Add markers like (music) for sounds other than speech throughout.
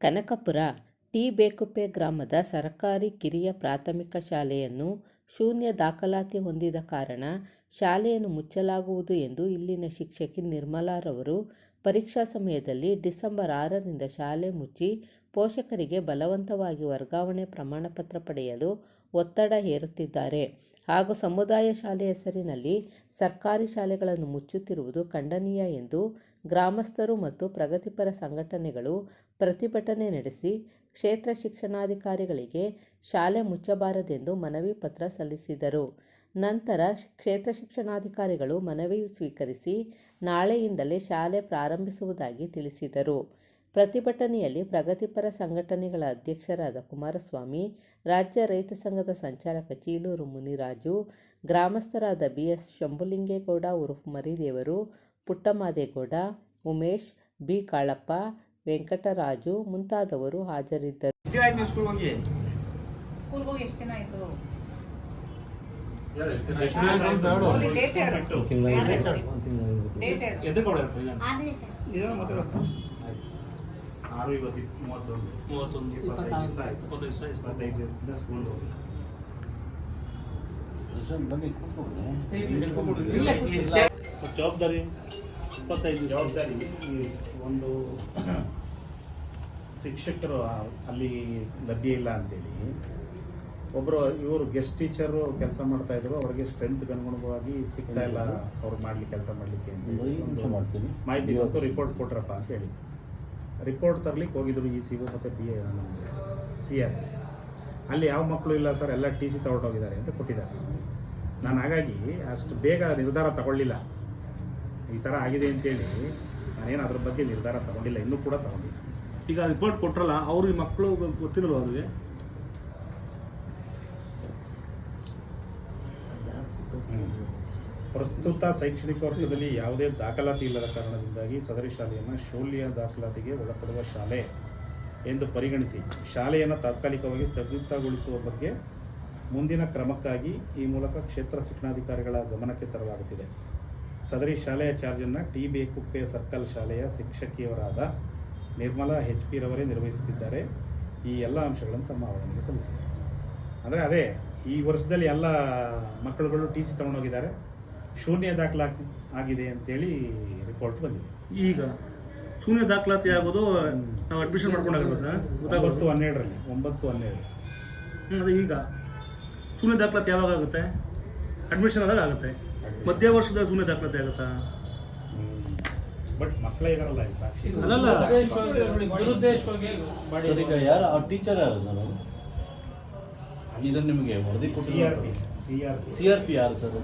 Kanakapura, T. Bekuppe ಗ್ರಾಮದ ಸರಕಾರಿ ಕಿರಿಯ ಪ್ರಾಥಮಿಕ ಶಾಲೆಯನ್ನು ಶೂನ್ಯ ದಾಖಲಾತಿ ಹೊಂದಿದ ಕಾರಣ ಶಾಲೆಯನ್ನು ಮುಚ್ಚಲಾಗುವುದು ಎಂದು ಇಲ್ಲಿನ ಶಿಕ್ಷಕಿ ನಿರ್ಮಲಾರವರು ಪರೀಕ್ಷಾ ಸಮಯದಲ್ಲಿ ಡಿಸೆಂಬರ್ ಆರರಿಂದ ಶಾಲೆ ಮುಚ್ಚಿ ಪೋಷಕರಿಗೆ ಬಲವಂತವಾಗಿ ವರ್ಗಾವಣೆ ಪ್ರಮಾಣಪತ್ರ ಪಡೆಯಲು ಒತ್ತಡ ಹೇರುತ್ತಿದ್ದಾರೆ. ಹಾಗೂ ಸಮುದಾಯ ಶಾಲೆ ಹೆಸರಿನಲ್ಲಿ ಸರ್ಕಾರಿ ಶಾಲೆಗಳನ್ನು ಮುಚ್ಚುತ್ತಿರುವುದು ಖಂಡನೀಯ ಎಂದು ಗ್ರಾಮಸ್ಥರು ಮತ್ತು ಪ್ರಗತಿಪರ ಸಂಘಟನೆಗಳು ಪ್ರತಿಭಟನೆ ನಡೆಸಿ ಕ್ಷೇತ್ರ ಶಿಕ್ಷಣಾಧಿಕಾರಿಗಳಿಗೆ ಶಾಲೆ ಮುಚ್ಚಬಾರದೆಂದು ಮನವಿ ಪತ್ರ ಸಲ್ಲಿಸಿದರು. ನಂತರ ಕ್ಷೇತ್ರ ಶಿಕ್ಷಣಾಧಿಕಾರಿಗಳು ಮನವಿ ಸ್ವೀಕರಿಸಿ ನಾಳೆಯಿಂದಲೇ ಶಾಲೆ ಪ್ರಾರಂಭಿಸುವುದಾಗಿ ತಿಳಿಸಿದರು. ಪ್ರತಿಭಟನೆಯಲ್ಲಿ ಪ್ರಗತಿಪರ ಸಂಘಟನೆಗಳ ಅಧ್ಯಕ್ಷರಾದ ಕುಮಾರಸ್ವಾಮಿ, ರಾಜ್ಯ ರೈತ ಸಂಘದ ಸಂಚಾಲಕ ಚೀಲೂರು ಮುನಿರಾಜು, ಗ್ರಾಮಸ್ಥರಾದ ಬಿಎಸ್ ಶಂಭುಲಿಂಗೇಗೌಡ, ಉರುಫ್ ಮರಿದೇವರು ಪುಟ್ಟಮಾದೇಗೌಡ ಉಮೇಶ್ ಬಿ. ಕಾಳಪ್ಪ ವೆಂಕಟರಾಜು ಮುಂತಾದವರು ಹಾಜರಿದ್ದರು. ಆರು ಇವತ್ತು ಮೂವತ್ತೊಂದು. ಮೂವತ್ತೊಂದು ಇಪ್ಪತ್ತೈದು ದಿವಸ ಆಯ್ತು. ಇಪ್ಪತ್ತೈದು ದಿವಸ. ಇಪ್ಪತ್ತೈದು ದಿವಸದಿಂದ ಸ್ಕೂಲ್ ಹೋಗಿ. ಜವಾಬ್ದಾರಿ? ಇಪ್ಪತ್ತೈದು ಜವಾಬ್ದಾರಿ ಈ ಒಂದು ಶಿಕ್ಷಕರು ಅಲ್ಲಿ ಲಭ್ಯ ಇಲ್ಲ ಅಂತೇಳಿ ಒಬ್ಬರು ಇವರು ಗೆಸ್ಟ್ ಟೀಚರು ಕೆಲಸ ಮಾಡ್ತಾ ಇದ್ರು ಅವ್ರಿಗೆ ಸ್ಟ್ರೆಂತ್ ಅನುಗುಣವಾಗಿ ಸಿಗ್ತಾ ಇಲ್ಲ ಅವ್ರು ಮಾಡ್ಲಿಕ್ಕೆ ಕೆಲಸ ಮಾಡಲಿಕ್ಕೆ ಅಂತ ಮಾಹಿತಿ ಇವತ್ತು ರಿಪೋರ್ಟ್ ಕೊಟ್ರಪ್ಪ ಅಂತ ಹೇಳಿ. ರಿಪೋರ್ಟ್ ತರ್ಲಿಕ್ಕೆ ಹೋಗಿದ್ರು ಈ ಸಿ ಮತ್ತು ಬಿ ಸಿ ಆರ್ ಅಲ್ಲಿ ಯಾವ ಮಕ್ಕಳು ಇಲ್ಲ ಸರ್ ಎಲ್ಲ ಟಿ ಸಿ ತಗೊಂಡೋಗಿದ್ದಾರೆ ಅಂತ ಕೊಟ್ಟಿದ್ದಾರೆ. ನಾನು ಹಾಗಾಗಿ ಅಷ್ಟು ಬೇಗ ನಿರ್ಧಾರ ತಗೊಳ್ಳಿಲ್ಲ. ಈ ಥರ ಆಗಿದೆ ಅಂತೇಳಿ ನಾನೇನು ಅದ್ರ ಬಗ್ಗೆ ನಿರ್ಧಾರ ತಗೊಂಡಿಲ್ಲ ಇನ್ನೂ ಕೂಡ ತಗೊಂಡಿಲ್ಲ. ಈಗ ರಿಪೋರ್ಟ್ ಕೊಟ್ರಲ್ಲ ಅವ್ರಿಗೆ ಮಕ್ಕಳು ಗೊತ್ತಿರಲ್ಲ ಅವ್ರಿಗೆ? ಪ್ರಸ್ತುತ ಶೈಕ್ಷಣಿಕ ವರ್ಷದಲ್ಲಿ ಯಾವುದೇ ದಾಖಲಾತಿ ಇಲ್ಲದ ಕಾರಣದಿಂದಾಗಿ ಸದರಿ ಶಾಲೆಯನ್ನು ಶೌಲ್ಯ ದಾಖಲಾತಿಗೆ ಒಳಪಡುವ ಶಾಲೆ ಎಂದು ಪರಿಗಣಿಸಿ ಶಾಲೆಯನ್ನು ತಾತ್ಕಾಲಿಕವಾಗಿ ಸ್ಥಗಿತಗೊಳಿಸುವ ಬಗ್ಗೆ ಮುಂದಿನ ಕ್ರಮಕ್ಕಾಗಿ ಈ ಮೂಲಕ ಕ್ಷೇತ್ರ ಶಿಕ್ಷಣಾಧಿಕಾರಿಗಳ ಗಮನಕ್ಕೆ ತರಲಾಗುತ್ತಿದೆ. ಸದರಿ ಶಾಲೆಯ ಚಾರ್ಜನ್ನು ಟಿ ಬೇಕುಪ್ಪೆ ಸರ್ಕಲ್ ಶಾಲೆಯ ಶಿಕ್ಷಕಿಯವರಾದ ನಿರ್ಮಲಾ ಎಚ್ ಪಿ ರವರೇ ನಿರ್ವಹಿಸುತ್ತಿದ್ದಾರೆ. ಈ ಎಲ್ಲ ಅಂಶಗಳನ್ನು ತಮ್ಮ ಅವರೊಂದಿಗೆ ಸಲ್ಲಿಸಿದ್ದಾರೆ. ಅಂದರೆ ಅದೇ ಈ ವರ್ಷದಲ್ಲಿ ಎಲ್ಲ ಮಕ್ಕಳುಗಳು ಟಿ ಸಿ ತಗೊಂಡೋಗಿದ್ದಾರೆ. ಶೂನ್ಯ ದಾಖಲಾತಿ ಆಗಿದೆ ಅಂತೇಳಿ ರಿಪೋರ್ಟ್ ಬಂದಿದೆ. ಈಗ ಶೂನ್ಯ ದಾಖಲಾತಿ ಆಗೋದು ನಾವು ಅಡ್ಮಿಷನ್ ಮಾಡ್ಕೊಂಡಾಗ ಒಂಬತ್ತು ಹನ್ನೆರಡರಲ್ಲಿ ಒಂಬತ್ತು ಹನ್ನೆರಡು. ಅದು ಈಗ. ಶೂನ್ಯ ದಾಖಲಾತಿ ಯಾವಾಗ ಆಗುತ್ತೆ? ಅಡ್ಮಿಷನ್ ಆದಾಗ ಆಗುತ್ತೆ. ಮಧ್ಯ ವರ್ಷದ ಸುಮ್ಮನೆ ದಾಖಲಾತಿ ಆಗುತ್ತಾ? ಬಟ್ ಮಕ್ಕಳೇ ಇದಾರಲ್ಲ ಇಲ್ಲಿ ಸಾಕ್ಷಿ. ಅಲ್ಲಲ್ಲ ಸರ್ ಈಗ ಯಾರು ಆ ಟೀಚರ್ ಯಾರು ಸರ್ ಅವರು? ನಿಮಗೆ ವರದಿ ಸಿ ಆರ್ ಪಿ ಕೊಟ್ಟಿದ್ದಾರೆ C R P. C R P ಯಾರು ಸರ್?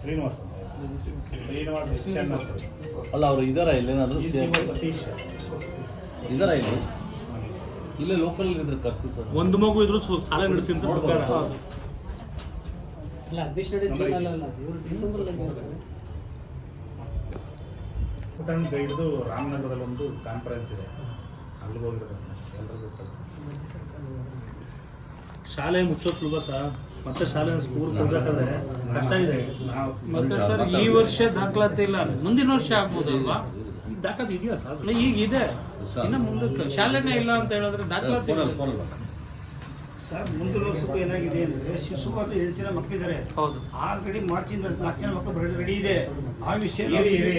ಶ್ರೀನಿವಾಸ್ ಅಂತ ಹೆಸರು. ಶ್ರೀನಿವಾಸ್ ಎಚ್ ಎನ್ ಅಂತ ಹೆಸರು. ಅಲ್ಲ ಅವ್ರು ಇದಾರ ಇಲ್ಲೇನಾದ್ರು ಈ ಸಿ ಒ ಸತೀಶ್. ಇದಾರ ಇಲ್ಲಿ? ಇಲ್ಲೇ ಲೋಕಲ್ ಇದ್ರೆ ಕರ್ಸಿ ಸರ್. ಒಂದು ಮಗು ಇದ್ರು ಸು- ಶಾಲೆ ನಡೆಸಿ ಅಂತ ಸರ್ಕಾರ. ಪುಟನ್ ಗೈಡ್ದು ರಾಮನಗರದಲ್ಲಿ ಒಂದು ಕಾನ್ಫರೆನ್ಸ್ ಇದೆ. ಅಲ್ಲಿಗೆ ಹೋಗಿರ್ಬೇಕು ಎಲ್ಲರಿಗೂ ಕಳಿಸಿ. ಶಾಲೆ ಮುಚ್ಚೋದು ಸುಲಭ ಸರ್ ಮತ್ತೆ ಶಾಲೆ ಸ್ಕೂಲ್ ಕೊಡ್ಬೇಕಾದ್ರೆ ಕಷ್ಟ ಇದೆ. ಮತ್ತೆ ಸರ್ ಈ ವರ್ಷ ದಾಖಲಾತಿ ಇಲ್ಲ. ಮುಂದಿನ ವರ್ಷ ಆಗ್ಬೋದಲ್ವಾ? ಈಗ ದಾಖಲಾತಿ ಇದೆಯಾ ಸರ್? ಅಲ್ಲ, ಈಗ ಇದೆ. ಇನ್ನು ಮುಂದಕ್ಕೆ. ಶಾಲೆನೇ ಇಲ್ಲ ಅಂತ ಹೇಳಿದ್ರೆ ದಾಖಲಾತಿ ಸರ್ ಮುಂದಿನ ವರ್ಷಕ್ಕೂ ಏನಾಗಿದೆ ಅಂದ್ರೆ ಶಿಶು ಮತ್ತು ಎಂಟು ಜನ ಮಕ್ಕಳಿದ್ದಾರೆ. ಹೌದು. ಆಲ್ರೆಡಿ ಮಾರ್ಚಿಂದ ನಾಲ್ಕು ಜನ ಮಕ್ಕಳು ರೆಡಿ ಇದೆ. ಆ ವಿಷಯ ಇರಿ ಇರಿ.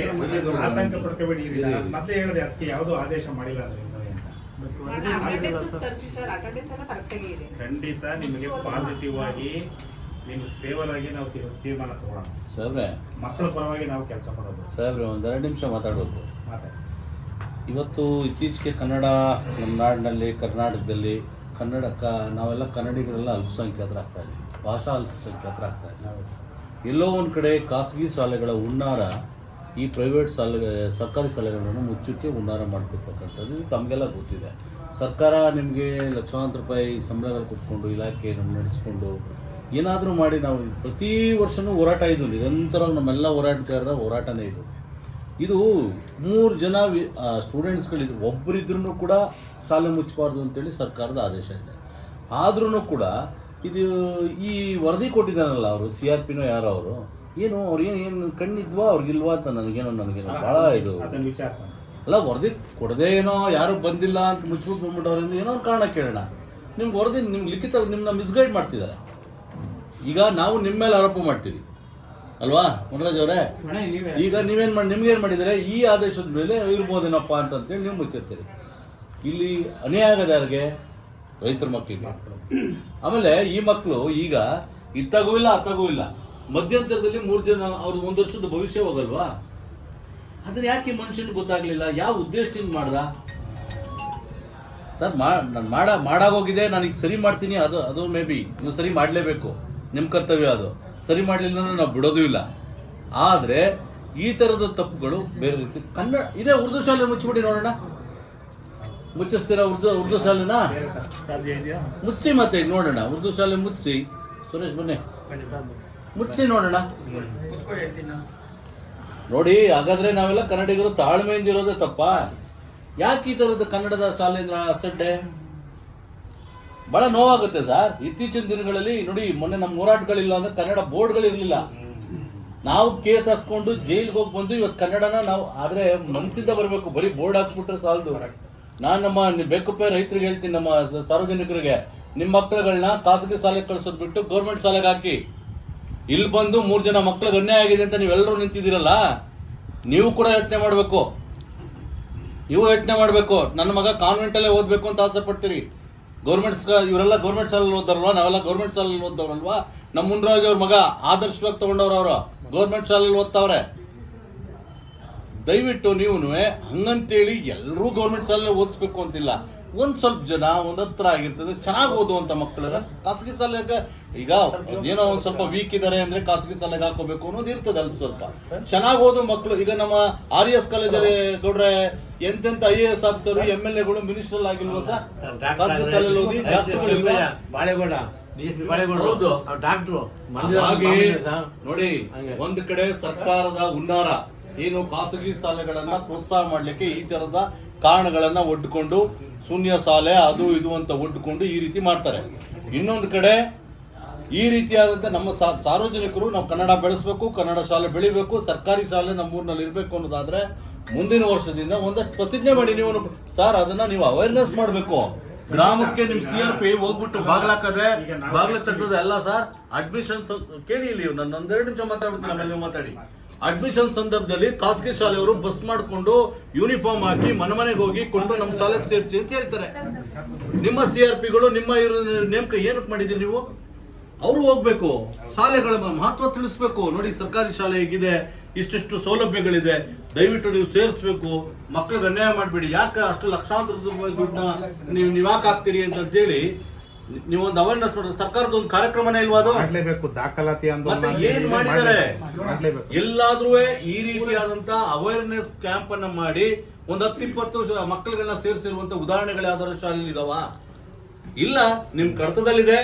ಆತಂಕ ಪಡ್ಕೋಬೇಡಿ ಇರಿ. ನಾನು ಮತ್ತೆ ಹೇಳಿದೆ ಅದಕ್ಕೆ ಯಾವುದೂ ಆದೇಶ ಮಾಡಿಲ್ಲ ಅಂದ್ರೆ ಇನ್ನೂ ಅಂತ ತರಿಸಿ ಸರ್ ಅಟೆಂಡೆನ್ಸ್ ಎಲ್ಲ ಕರೆಕ್ಟಾಗಿ ಇದೆ. ಖಂಡಿತ ನಿಮಗೆ ಪಾಸಿಟಿವ್ ಆಗಿ ನಿಮ್ಗೆ ಫೇವರ್ ಆಗಿ ನಾವು ತೀರ್- ತೀರ್ಮಾನ ತಗೊಳ್ಳೋಣ ಸರ್ವೆ. ಮಕ್ಕಳ ಪರವಾಗಿ ನಾವು ಕೆಲಸ ಮಾಡೋದು. ಸಾಹೇಬ್ರೆ ಒಂದೆರಡು ನಿಮಿಷ ಮಾತಾಡೋದು ಮಾತಾಡಿ. ಇವತ್ತು ಇತ್ತೀಚೆಗೆ ಕನ್ನಡ ನಮ್ಮ ನಾಡಿನಲ್ಲಿ ಕರ್ನಾಟಕದಲ್ಲಿ ಕನ್ನಡ ನಾವೆಲ್ಲ ಕನ್ನಡಿಗರೆಲ್ಲ ಅಲ್ಪಸಂಖ್ಯಾತರಾಗ್ತಾ ಇದ್ದೀವಿ. ಭಾಷಾ ಅಲ್ಪಸಂಖ್ಯಾತರಾಗ್ತಾ ಇದ್ದೀವಿ. ಎಲ್ಲೋ ಒಂದು ಕಡೆ ಖಾಸಗಿ ಶಾಲೆಗಳ ಹುನ್ನಾರ ಈ ಪ್ರೈವೇಟ್ ಶಾಲೆ, ಸರ್ಕಾರಿ ಶಾಲೆಗಳನ್ನು ಮುಚ್ಚಕ್ಕೆ ಹುನ್ನಾರ ಮಾಡ್ತಿರ್ತಕ್ಕಂಥದ್ದು ಇದು ತಮಗೆಲ್ಲ ಗೊತ್ತಿದೆ. ಸರ್ಕಾರ ನಿಮಗೆ ಲಕ್ಷಾಂತರ ರೂಪಾಯಿ ಸಂಬಳಗಳು ಕೊಟ್ಕೊಂಡು ಇಲಾಖೆ ನಮ್ಮ ನಡೆಸ್ಕೊಂಡು ಏನಾದರೂ ಮಾಡಿ ನಾವು ಪ್ರತಿ ವರ್ಷವೂ ಹೋರಾಟ ಇದು. ನಿರಂತರ ನಮ್ಮೆಲ್ಲ ಹೋರಾಟಗಾರರ ಹೋರಾಟನೇ ಇದು. ಇದು ಮೂರು ಜನ ಸ್ಟೂಡೆಂಟ್ಸ್ಗಳಿದ್ರು ಒಬ್ಬರಿದ್ರೂ ಕೂಡ ಶಾಲೆ ಮುಚ್ಚಬಾರ್ದು ಅಂತೇಳಿ ಸರ್ಕಾರದ ಆದೇಶ ಇದೆ. ಆದ್ರೂ ಕೂಡ ಇದು ಈ ವರದಿ ಕೊಟ್ಟಿದ್ದಾನಲ್ಲ ಅವರು ಸಿ ಆರ್ ಪಿನೋ ಯಾರೋ ಅವರು ಏನು ಅವ್ರಿಗೇನು ಏನು ಕಣ್ಣಿದ್ವಾ ಅವ್ರಿಗಿಲ್ವಾ ಅಂತ ನನಗೇನೋ ನನಗೆ ಭಾಳ ಇದು. ಅಲ್ಲ ವರದಿ ಕೊಡದೇ ಏನೋ ಯಾರು ಬಂದಿಲ್ಲ ಅಂತ ಮುಚ್ಚಿಬಿಟ್ಟು ಬಂದ್ಬಿಟ್ಟವ್ರೆ ಅಂದ್ರೆ ಏನೋ ಒಂದು ಕಾರಣ ಕೇಳೋಣ. ನಿಮ್ಗೆ ವರದಿ ನಿಮ್ಗೆ ಲಿಖಿತ ನಿಮ್ಮನ್ನ ಮಿಸ್ಗೈಡ್ ಮಾಡ್ತಿದ್ದಾರೆ. ಈಗ ನಾವು ನಿಮ್ಮ ಮೇಲೆ ಆರೋಪ ಮಾಡ್ತೀವಿ. ಅಲ್ವಾ? ಮುನರಾಜ್ ಅವರೇ? ಈಗ ನೀವೇನ್ ಮಾಡಿ ನಿಮ್ಗೇನ್ ಮಾಡಿದರೆ? ಈ ಆದೇಶದ ಮೇಲೆ ಇರ್ಬೋದೇನಪ್ಪ ಅಂತಂತೇಳಿ ನೀವು ಮುಚ್ಚಿರ್ತೀರಿ ಇಲ್ಲಿ ಅನ್ಯಾಯ ಆಗದ ಯಾರಿಗೆ? ರೈತರ ಮಕ್ಕಳಿಗೆ. ಆಮೇಲೆ ಈ ಮಕ್ಕಳು ಈಗ ಇತ್ತಾಗೂ ಇಲ್ಲ ಅತ್ತಾಗೂ ಇಲ್ಲ. ಮಧ್ಯಂತರದಲ್ಲಿ ಮೂರು ಜನ ಅವ್ರ ಒಂದು ವರ್ಷದ ಭವಿಷ್ಯ ಹೋಗಲ್ವಾ? ಅದನ್ನ ಯಾಕೆ ಮನುಷ್ಯನಿಗೆ ಗೊತ್ತಾಗ್ಲಿಲ್ಲ? ಯಾವ ಉದ್ದೇಶದಿಂದ ಮಾಡ್ದ? ಸರ್ ನಾನು ಮಾಡ ಮಾಡಾಗೋಗಿದೆ ನಾನೀಗ ಸರಿ ಮಾಡ್ತೀನಿ ಅದು ಅದು ಮೇ ಬಿ ನೀವು ಸರಿ ಮಾಡಲೇಬೇಕು. ನಿಮ್ಮ ಕರ್ತವ್ಯ ಅದು. ಸರಿ ಮಾಡಲಿಲ್ಲ ನಾವು ಬಿಡೋದು ಇಲ್ಲ. ಆದರೆ ಈ ಥರದ ತಪ್ಪುಗಳು ಬೇರೆ ರೀತಿ ಕನ್ನಡ ಇದೇ ಉರ್ದು ಶಾಲೆ ಮುಚ್ಚಿಬಿಡಿ ನೋಡೋಣ. ಮುಚ್ಚಿಸ್ತೀರಾ ಉರ್ದು ಉರ್ದು ಶಾಲೆನಾ? ಮುಚ್ಚಿ ಮತ್ತೆ ನೋಡೋಣ ಉರ್ದು ಶಾಲೆ ಮುಚ್ಚಿ. ಸುರೇಶ್ ಬನ್ನಿ. ಮುಚ್ಚಿ ನೋಡೋಣ. ನೋಡಿ ಹಾಗಾದ್ರೆ ನಾವೆಲ್ಲ ಕನ್ನಡಿಗರು ತಾಳ್ಮೆಯಿಂದ ಇರೋದೇ ತಪ್ಪ? ಯಾಕೆ ಈ ಥರದ ಕನ್ನಡದ ಶಾಲೆಯಿಂದ ಅಸಡ್ಡೆ? ಬಹಳ ನೋವಾಗುತ್ತೆ ಸರ್. ಇತ್ತೀಚಿನ ದಿನಗಳಲ್ಲಿ ನೋಡಿ, ಮೊನ್ನೆ ನಮ್ಮ ಹೋರಾಟಗಳಿಲ್ಲ ಅಂದ್ರೆ ಕನ್ನಡ ಬೋರ್ಡ್ಗಳಿರಲಿಲ್ಲ ನಾವು ಕೇಸ್ ಹಾಕ್ಸ್ಕೊಂಡು ಜೈಲ್ಗೆ ಹೋಗಿ ಬಂದು ಇವತ್ತು ಕನ್ನಡನ ನಾವು, ಆದ್ರೆ ಮನ್ಸಿಂದ ಬರಬೇಕು, ಬರೀ ಬೋರ್ಡ್ ಹಾಕ್ಸ್ಬಿಟ್ರೆ ಸಾಲದು. ನಾನು ನಮ್ಮ ಬೇಕುಪ್ಪೆ ರೈತರಿಗೆ ಹೇಳ್ತೀನಿ, ನಮ್ಮ ಸಾರ್ವಜನಿಕರಿಗೆ, ನಿಮ್ಮ ಮಕ್ಕಳುಗಳನ್ನ ಖಾಸಗಿ ಶಾಲೆಗೆ ಕಳ್ಸೋದು ಬಿಟ್ಟು ಗೌರ್ಮೆಂಟ್ ಶಾಲೆಗೆ ಹಾಕಿ. ಇಲ್ಲಿ ಬಂದು ಮೂರು ಜನ ಮಕ್ಳಿಗೆ ಅನ್ಯಾಯ ಆಗಿದೆ ಅಂತ ನೀವೆಲ್ಲರೂ ನಿಂತಿದ್ದೀರಲ್ಲ, ನೀವು ಕೂಡ ಯೋಚನೆ ಮಾಡಬೇಕು. ನೀವು ಯೋಚನೆ ಮಾಡಬೇಕು. ನನ್ನ ಮಗ ಕಾನ್ವೆಂಟಲ್ಲೇ ಓದಬೇಕು ಅಂತ ಆಸೆ ಪಡ್ತೀರಿ. ಗೌರ್ಮೆಂಟ್ಸ್ ಇವರೆಲ್ಲ ಗೌರ್ಮೆಂಟ್ ಸಾಲಲ್ಲಿ ಓದ್ದವ್ರಲ್ವಾ? ನಾವೆಲ್ಲ ಗೌರ್ಮೆಂಟ್ ಸಾಲಲ್ಲಿ ಓದ್ದವ್ರಲ್ವಾ? ನಮ್ಮ ಮುನ್ರಾಜ್ ಅವ್ರ ಮಗ ಆದರ್ಶವಾಗಿ ತಗೊಂಡವ್ರು ಅವರು. ಗೌರ್ಮೆಂಟ್ ಸಾಲಲ್ಲಿ ಓದ್ತಾವ್ರೆ. ದಯವಿಟ್ಟು ನೀವು ಹಂಗಂತೇಳಿ ಎಲ್ಲರೂ ಗೌರ್ಮೆಂಟ್ ಶಾಲೆ ಓದಿಸ್ಬೇಕು ಅಂತಿಲ್ಲ. ಒಂದ್ ಸ್ವಲ್ಪ ಜನ ಒಂದ್ ಹತ್ರ ಆಗಿರ್ತದೆ. ಚೆನ್ನಾಗಿ ಓದುವಂತ ಮಕ್ಕಳನ್ನ ಖಾಸಗಿ ಶಾಲೆಗೆ ಈಗ ಏನೋ ಒಂದ್ ಸ್ವಲ್ಪ ವೀಕ್ ಇದಾರೆ ಅಂದ್ರೆ ಖಾಸಗಿ ಶಾಲೆಗೆ ಹಾಕೋಬೇಕು ಅನ್ನೋದು ಇರ್ತದೆ ಅಲ್ಪ ಸ್ವಲ್ಪ. ಚೆನ್ನಾಗಿ ಓದೋ ಮಕ್ಕಳು ಈಗ ನಮ್ಮ ಆರ್ ಎಸ್ ಕಾಲೇಜಲ್ಲಿ ಗೌಡ್ರೆ ಎಂತೆಂತ I A S officer M L ಎಗಳು ಮಿನಿಸ್ಟರ್ ಆಗಿಲ್ವಾ ಸರ್? ಖಾಸಗಿ ಶಾಲೆಯಲ್ಲಿ ಓದಿ? ಬಾಳೆಗೌಡ. ಡಾಕ್ಟ್ರು ನೋಡಿ ಒಂದ್ ಕಡೆ ಸರ್ಕಾರದ ಹುನ್ನಾರ. ಏನು ಖಾಸಗಿ ಶಾಲೆಗಳನ್ನ ಪ್ರೋತ್ಸಾಹ ಮಾಡ್ಲಿಕ್ಕೆ ಈ ತರದ ಕಾರಣಗಳನ್ನ ಒಡ್ಕೊಂಡು ಶೂನ್ಯ ಸಾಲೆ ಅದು ಇದು ಅಂತ ಒಡ್ಕೊಂಡು ಈ ರೀತಿ ಮಾಡ್ತಾರೆ. ಇನ್ನೊಂದು ಕಡೆ ಈ ರೀತಿಯಾದಂತ ನಮ್ಮ ಸಾರ್ವಜನಿಕರು ನಾವು ಕನ್ನಡ ಬೆಳೆಸಬೇಕು, ಕನ್ನಡ ಶಾಲೆ ಬೆಳಿಬೇಕು, ಸರ್ಕಾರಿ ಶಾಲೆ ನಮ್ಮೂರಿನಲ್ಲಿ ಇರಬೇಕು ಅನ್ನೋದಾದರೆ ಮುಂದಿನ ವರ್ಷದಿಂದ ಒಂದಷ್ಟು ಪ್ರತಿಜ್ಞೆ ಮಾಡಿ ನೀವು ಸರ್ ಅದನ್ನ ನೀವು ಅವೇರ್ನೆಸ್ ಮಾಡಬೇಕು. ಗ್ರಾಮಕ್ಕೆ ನಿಮ್ ಸಿ ಆರ್ ಪಿ ಹೋಗ್ಬಿಟ್ಟು ಬಾಗ್ಲಾಕದೆ ಬಾಗ್ಲ ತೆಗ್ದದ ಅಲ್ಲ ಸರ್? ಅಡ್ಮಿಷನ್ ಕೇಳಿ ಇಲ್ಲಿ ನಾನು ಒಂದೆರಡು ನಿಮಿಷ ಮಾತಾಡ್ಬಿಡ್ತೀನಿ, ಆಮೇಲೆ ನೀವು ಮಾತಾಡಿ. ಅಡ್ಮಿಷನ್ ಸಂದರ್ಭದಲ್ಲಿ ಖಾಸಗಿ ಶಾಲೆಯವರು ಬಸ್ ಮಾಡ್ಕೊಂಡು ಯೂನಿಫಾರ್ಮ್ ಹಾಕಿ ಮನೆ ಮನೆಗೆ ಹೋಗಿ ಕೊಂಡು ನಮ್ಮ ಶಾಲೆಗೆ ಸೇರಿಸಿ ಅಂತ ಹೇಳ್ತಾರೆ. ನಿಮ್ಮ ಸಿ ಆರ್ ಪಿಗಳು ನಿಮ್ಮ ನೇಮಕ ಏನಕ್ಕೆ ಮಾಡಿದ್ದೀರಿ ನೀವು? ಅವರು ಹೋಗ್ಬೇಕು. ಶಾಲೆಗಳ ಮಹತ್ವ ತಿಳಿಸ್ಬೇಕು. ನೋಡಿ, ಸರ್ಕಾರಿ ಶಾಲೆ ಹೇಗಿದೆ. ಇಷ್ಟಿಷ್ಟು ಸೌಲಭ್ಯಗಳಿದೆ ದಯವಿಟ್ಟು ನೀವು ಸೇರಿಸ್ಬೇಕು. ಮಕ್ಕಳಿಗೆ ಅನ್ಯಾಯ ಮಾಡಬೇಡಿ. ಯಾಕೆ ಅಷ್ಟು ಲಕ್ಷಾಂತರ ರೂಪಾಯಿ ದುಡ್ಡನ್ನ ನೀವು ನೀವು ಯಾಕೆ ಹಾಕ್ತೀರಿ ಅಂತ ಹೇಳಿ ನೀವೊಂದು ಅವೇರ್ನೆಸ್ ಮಾಡಿದ್ರೆ ಸರ್ಕಾರದ ಒಂದು ಕಾರ್ಯಕ್ರಮನೇ ಇಲ್ವಾ ಅದು? ಮಾಡ್ಲೇಬೇಕು ದಾಖಲಾತಿ ಮತ್ತೆ ಏನ್ ಮಾಡಿದ್ದಾರೆ? ಎಲ್ಲಾದ್ರೂ ಈ ರೀತಿಯಾದಂತ ಅವೇರ್ನೆಸ್ ಕ್ಯಾಂಪ್ ಅನ್ನ ಮಾಡಿ ಒಂದ್ ಹತ್ತಿಪ್ಪತ್ತು ಇಪ್ಪತ್ತು ಮಕ್ಕಳುಗಳನ್ನ ಸೇರಿಸಿರುವಂತ ಉದಾಹರಣೆಗಳು ಯಾವ್ದಾರ ಶಾಲೆಯಲ್ಲಿ ಇದಾವ? ಇಲ್ಲ. ನಿಮ್ ಕಡತದಲ್ಲಿದೆ.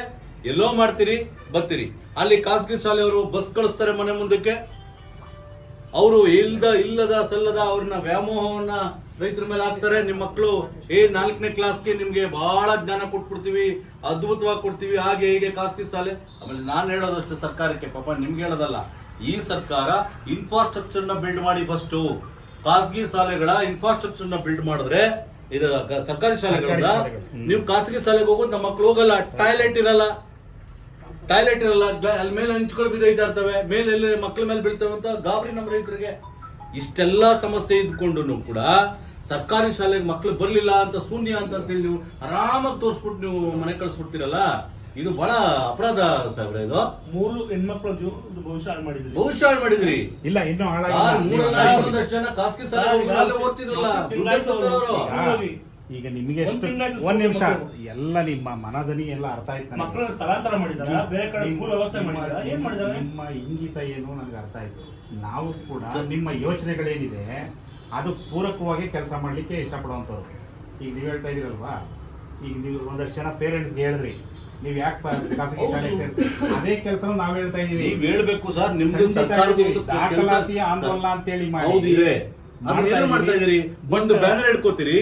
ಎಲ್ಲೋ ಮಾಡ್ತೀರಿ ಬರ್ತೀರಿ. ಅಲ್ಲಿ ಖಾಸಗಿ ಶಾಲೆಯವರು ಬಸ್ ಕಳಿಸ್ತಾರೆ ಮನೆ ಮುಂದಕ್ಕೆ. ಅವರು ಇಲ್ದ ಇಲ್ಲದ ಸಲ್ಲದ ಅವ್ರನ್ನ ವ್ಯಾಮೋಹವನ್ನ ರೈತರ ಮೇಲೆ ಹಾಕ್ತಾರೆ. ನಿಮ್ಮ ಮಕ್ಕಳು ಏ ನಾಲ್ಕನೇ ಕ್ಲಾಸ್ಗೆ ನಿಮ್ಗೆ ಬಹಳ ಜ್ಞಾನ ಕೊಟ್ಬಿಡ್ತೀವಿ ಅದ್ಭುತವಾಗಿ ಕೊಡ್ತೀವಿ ಹಾಗೆ ಹೀಗೆ ಖಾಸಗಿ ಶಾಲೆ. ಆಮೇಲೆ ನಾನು ಹೇಳೋದಷ್ಟು ಸರ್ಕಾರಕ್ಕೆ ಪಾಪ ನಿಮ್ಗೆ ಹೇಳೋದಲ್ಲ. ಈ ಸರ್ಕಾರ ಇನ್ಫ್ರಾಸ್ಟ್ರಕ್ಚರ್ನ ಬಿಲ್ಡ್ ಮಾಡಿ ಫಸ್ಟು ಖಾಸಗಿ ಶಾಲೆಗಳ ಇನ್ಫ್ರಾಸ್ಟ್ರಕ್ಚರ್ನ ಬಿಲ್ಡ್ ಮಾಡಿದ್ರೆ ಇದು ಸರ್ಕಾರಿ ಶಾಲೆಗಳಿಂದ ನೀವು ಖಾಸಗಿ ಶಾಲೆಗೆ ಹೋಗೋದು ನಮ್ಮ ಮಕ್ಳು ಹೋಗಲ್ಲ ಟಾಯ್ಲೆಟ್ ಇರಲ್ಲ. ಟಾಯ್ಲೆಟ್ ಇರಲ್ಲ ಅಲ್ಲಿ ಮೇಲೆ ಹಂಚ್ಗಳು ಬಿದ್ದೈತಾ ಇರ್ತವೆ ಮೇಲೆ ಎಲ್ಲಿ ಮಕ್ಕಳ ಮೇಲೆ ಬೀಳ್ತವೆ ಅಂತ ಗಾಬರಿ ನಮ್ಮ ರೈತರಿಗೆ. ಇಷ್ಟೆಲ್ಲ ಸಮಸ್ಯೆ ಇದ್ಕೊಂಡು ಕೂಡ ಸರ್ಕಾರಿ ಶಾಲೆಗೆ ಮಕ್ಳು ಬರಲಿಲ್ಲ ಅಂತ ಶೂನ್ಯ ಅಂತ ಅಂತೇಳಿ ನೀವು ಆರಾಮಾಗಿ ತೋರಿಸ್ಬಿಟ್ಟು ನೀವು ಮನೆ ಕಳಿಸ್ಬಿಡ್ತೀರಲ್ಲ? ಇದು ಬಹಳ ಅಪರಾಧ ಸಾಹೇಬ್ರೆ ಇದು. ಮೂರು ಹೆಣ್ಮಕ್ಳ ಜೀವನ ಭವಿಷ್ಯ ಹಾಳು ಮಾಡಿದ್ರಿ. ಭವಿಷ್ಯ ಹಾಳು ಮಾಡಿದ್ರಿ. ಇಲ್ಲ ಇನ್ನೂ ಹಾಳಾಗಿ ಮೂರಲ್ಲ ಜನ ಖಾಸಗಿ ಶಾಲೆ ಓದ್ತಿದ್ರಲ್ಲ. ಈಗ- ನಿಮಗೆ ಒಂದ್ ಎಷ್ಟು ಒಂದ್ ನಿಮಿಷ. ಎಲ್ಲ ನಿಮ್ಮ ಮನದನಿ ಎಲ್ಲ ಅರ್ಥ ಆಯ್ತು ಮಕ್ಕಳು ಸ್ಥಳಾಂತರ ಮಾಡಿದ್ದಾರೆ ಬೇರೆ ಕಡೆ ಸ್ಕೂಲ್ ವ್ಯವಸ್ಥೆ ಮಾಡಿದ್ದಾರೆ ಏನ್ ಮಾಡಿದಾರೆ? ನಿಮ್ಮ ಇಂಗಿತ ಏನು ನನಗೆ ಅರ್ಥ ಆಯ್ತು. ನಾವು ಕೂಡ ನಿಮ್ಮ ಯೋಚನೆಗಳೇನಿದೆ ಅದು ಪೂರಕವಾಗಿ ಕೆಲಸ ಮಾಡ್ಲಿಕ್ಕೆ ಇಷ್ಟಪಡುವಂಥವ್ರು. ಈಗ ನೀವು ಹೇಳ್ತಾ ಇದೀರಲ್ವಾ ಈಗ ನೀವು ಒಂದಷ್ಟು ಜನ ಪೇರೆಂಟ್ಸ್ಗೆ ಹೇಳ್ರಿ ನೀವು ಯಾಕೆ ಖಾಸಗಿ ಶಾಲೆಗೆ ಸೇರಿ ಅದೇ ಕೆಲಸ ನಾವು ಹೇಳ್ತಾ ಇದೀವಿ ನೀವು ಹೇಳ್ಬೇಕು ಸರ್ ನಿಮ್ದು ದಾಖಲಾತಿ ಆಂದೋಲನ ಅಂತೇಳಿ ಮಾಡಿ. ಅದನ್ನ ಮಾಡ್ತಾ ಏನು ಮಾಡ್ತಾ ಇದೀವಿ. ಇದೀರಿ ಒಂದು ಬ್ಯಾನರ್ ಹಿಡ್ಕೋತೀರಿ?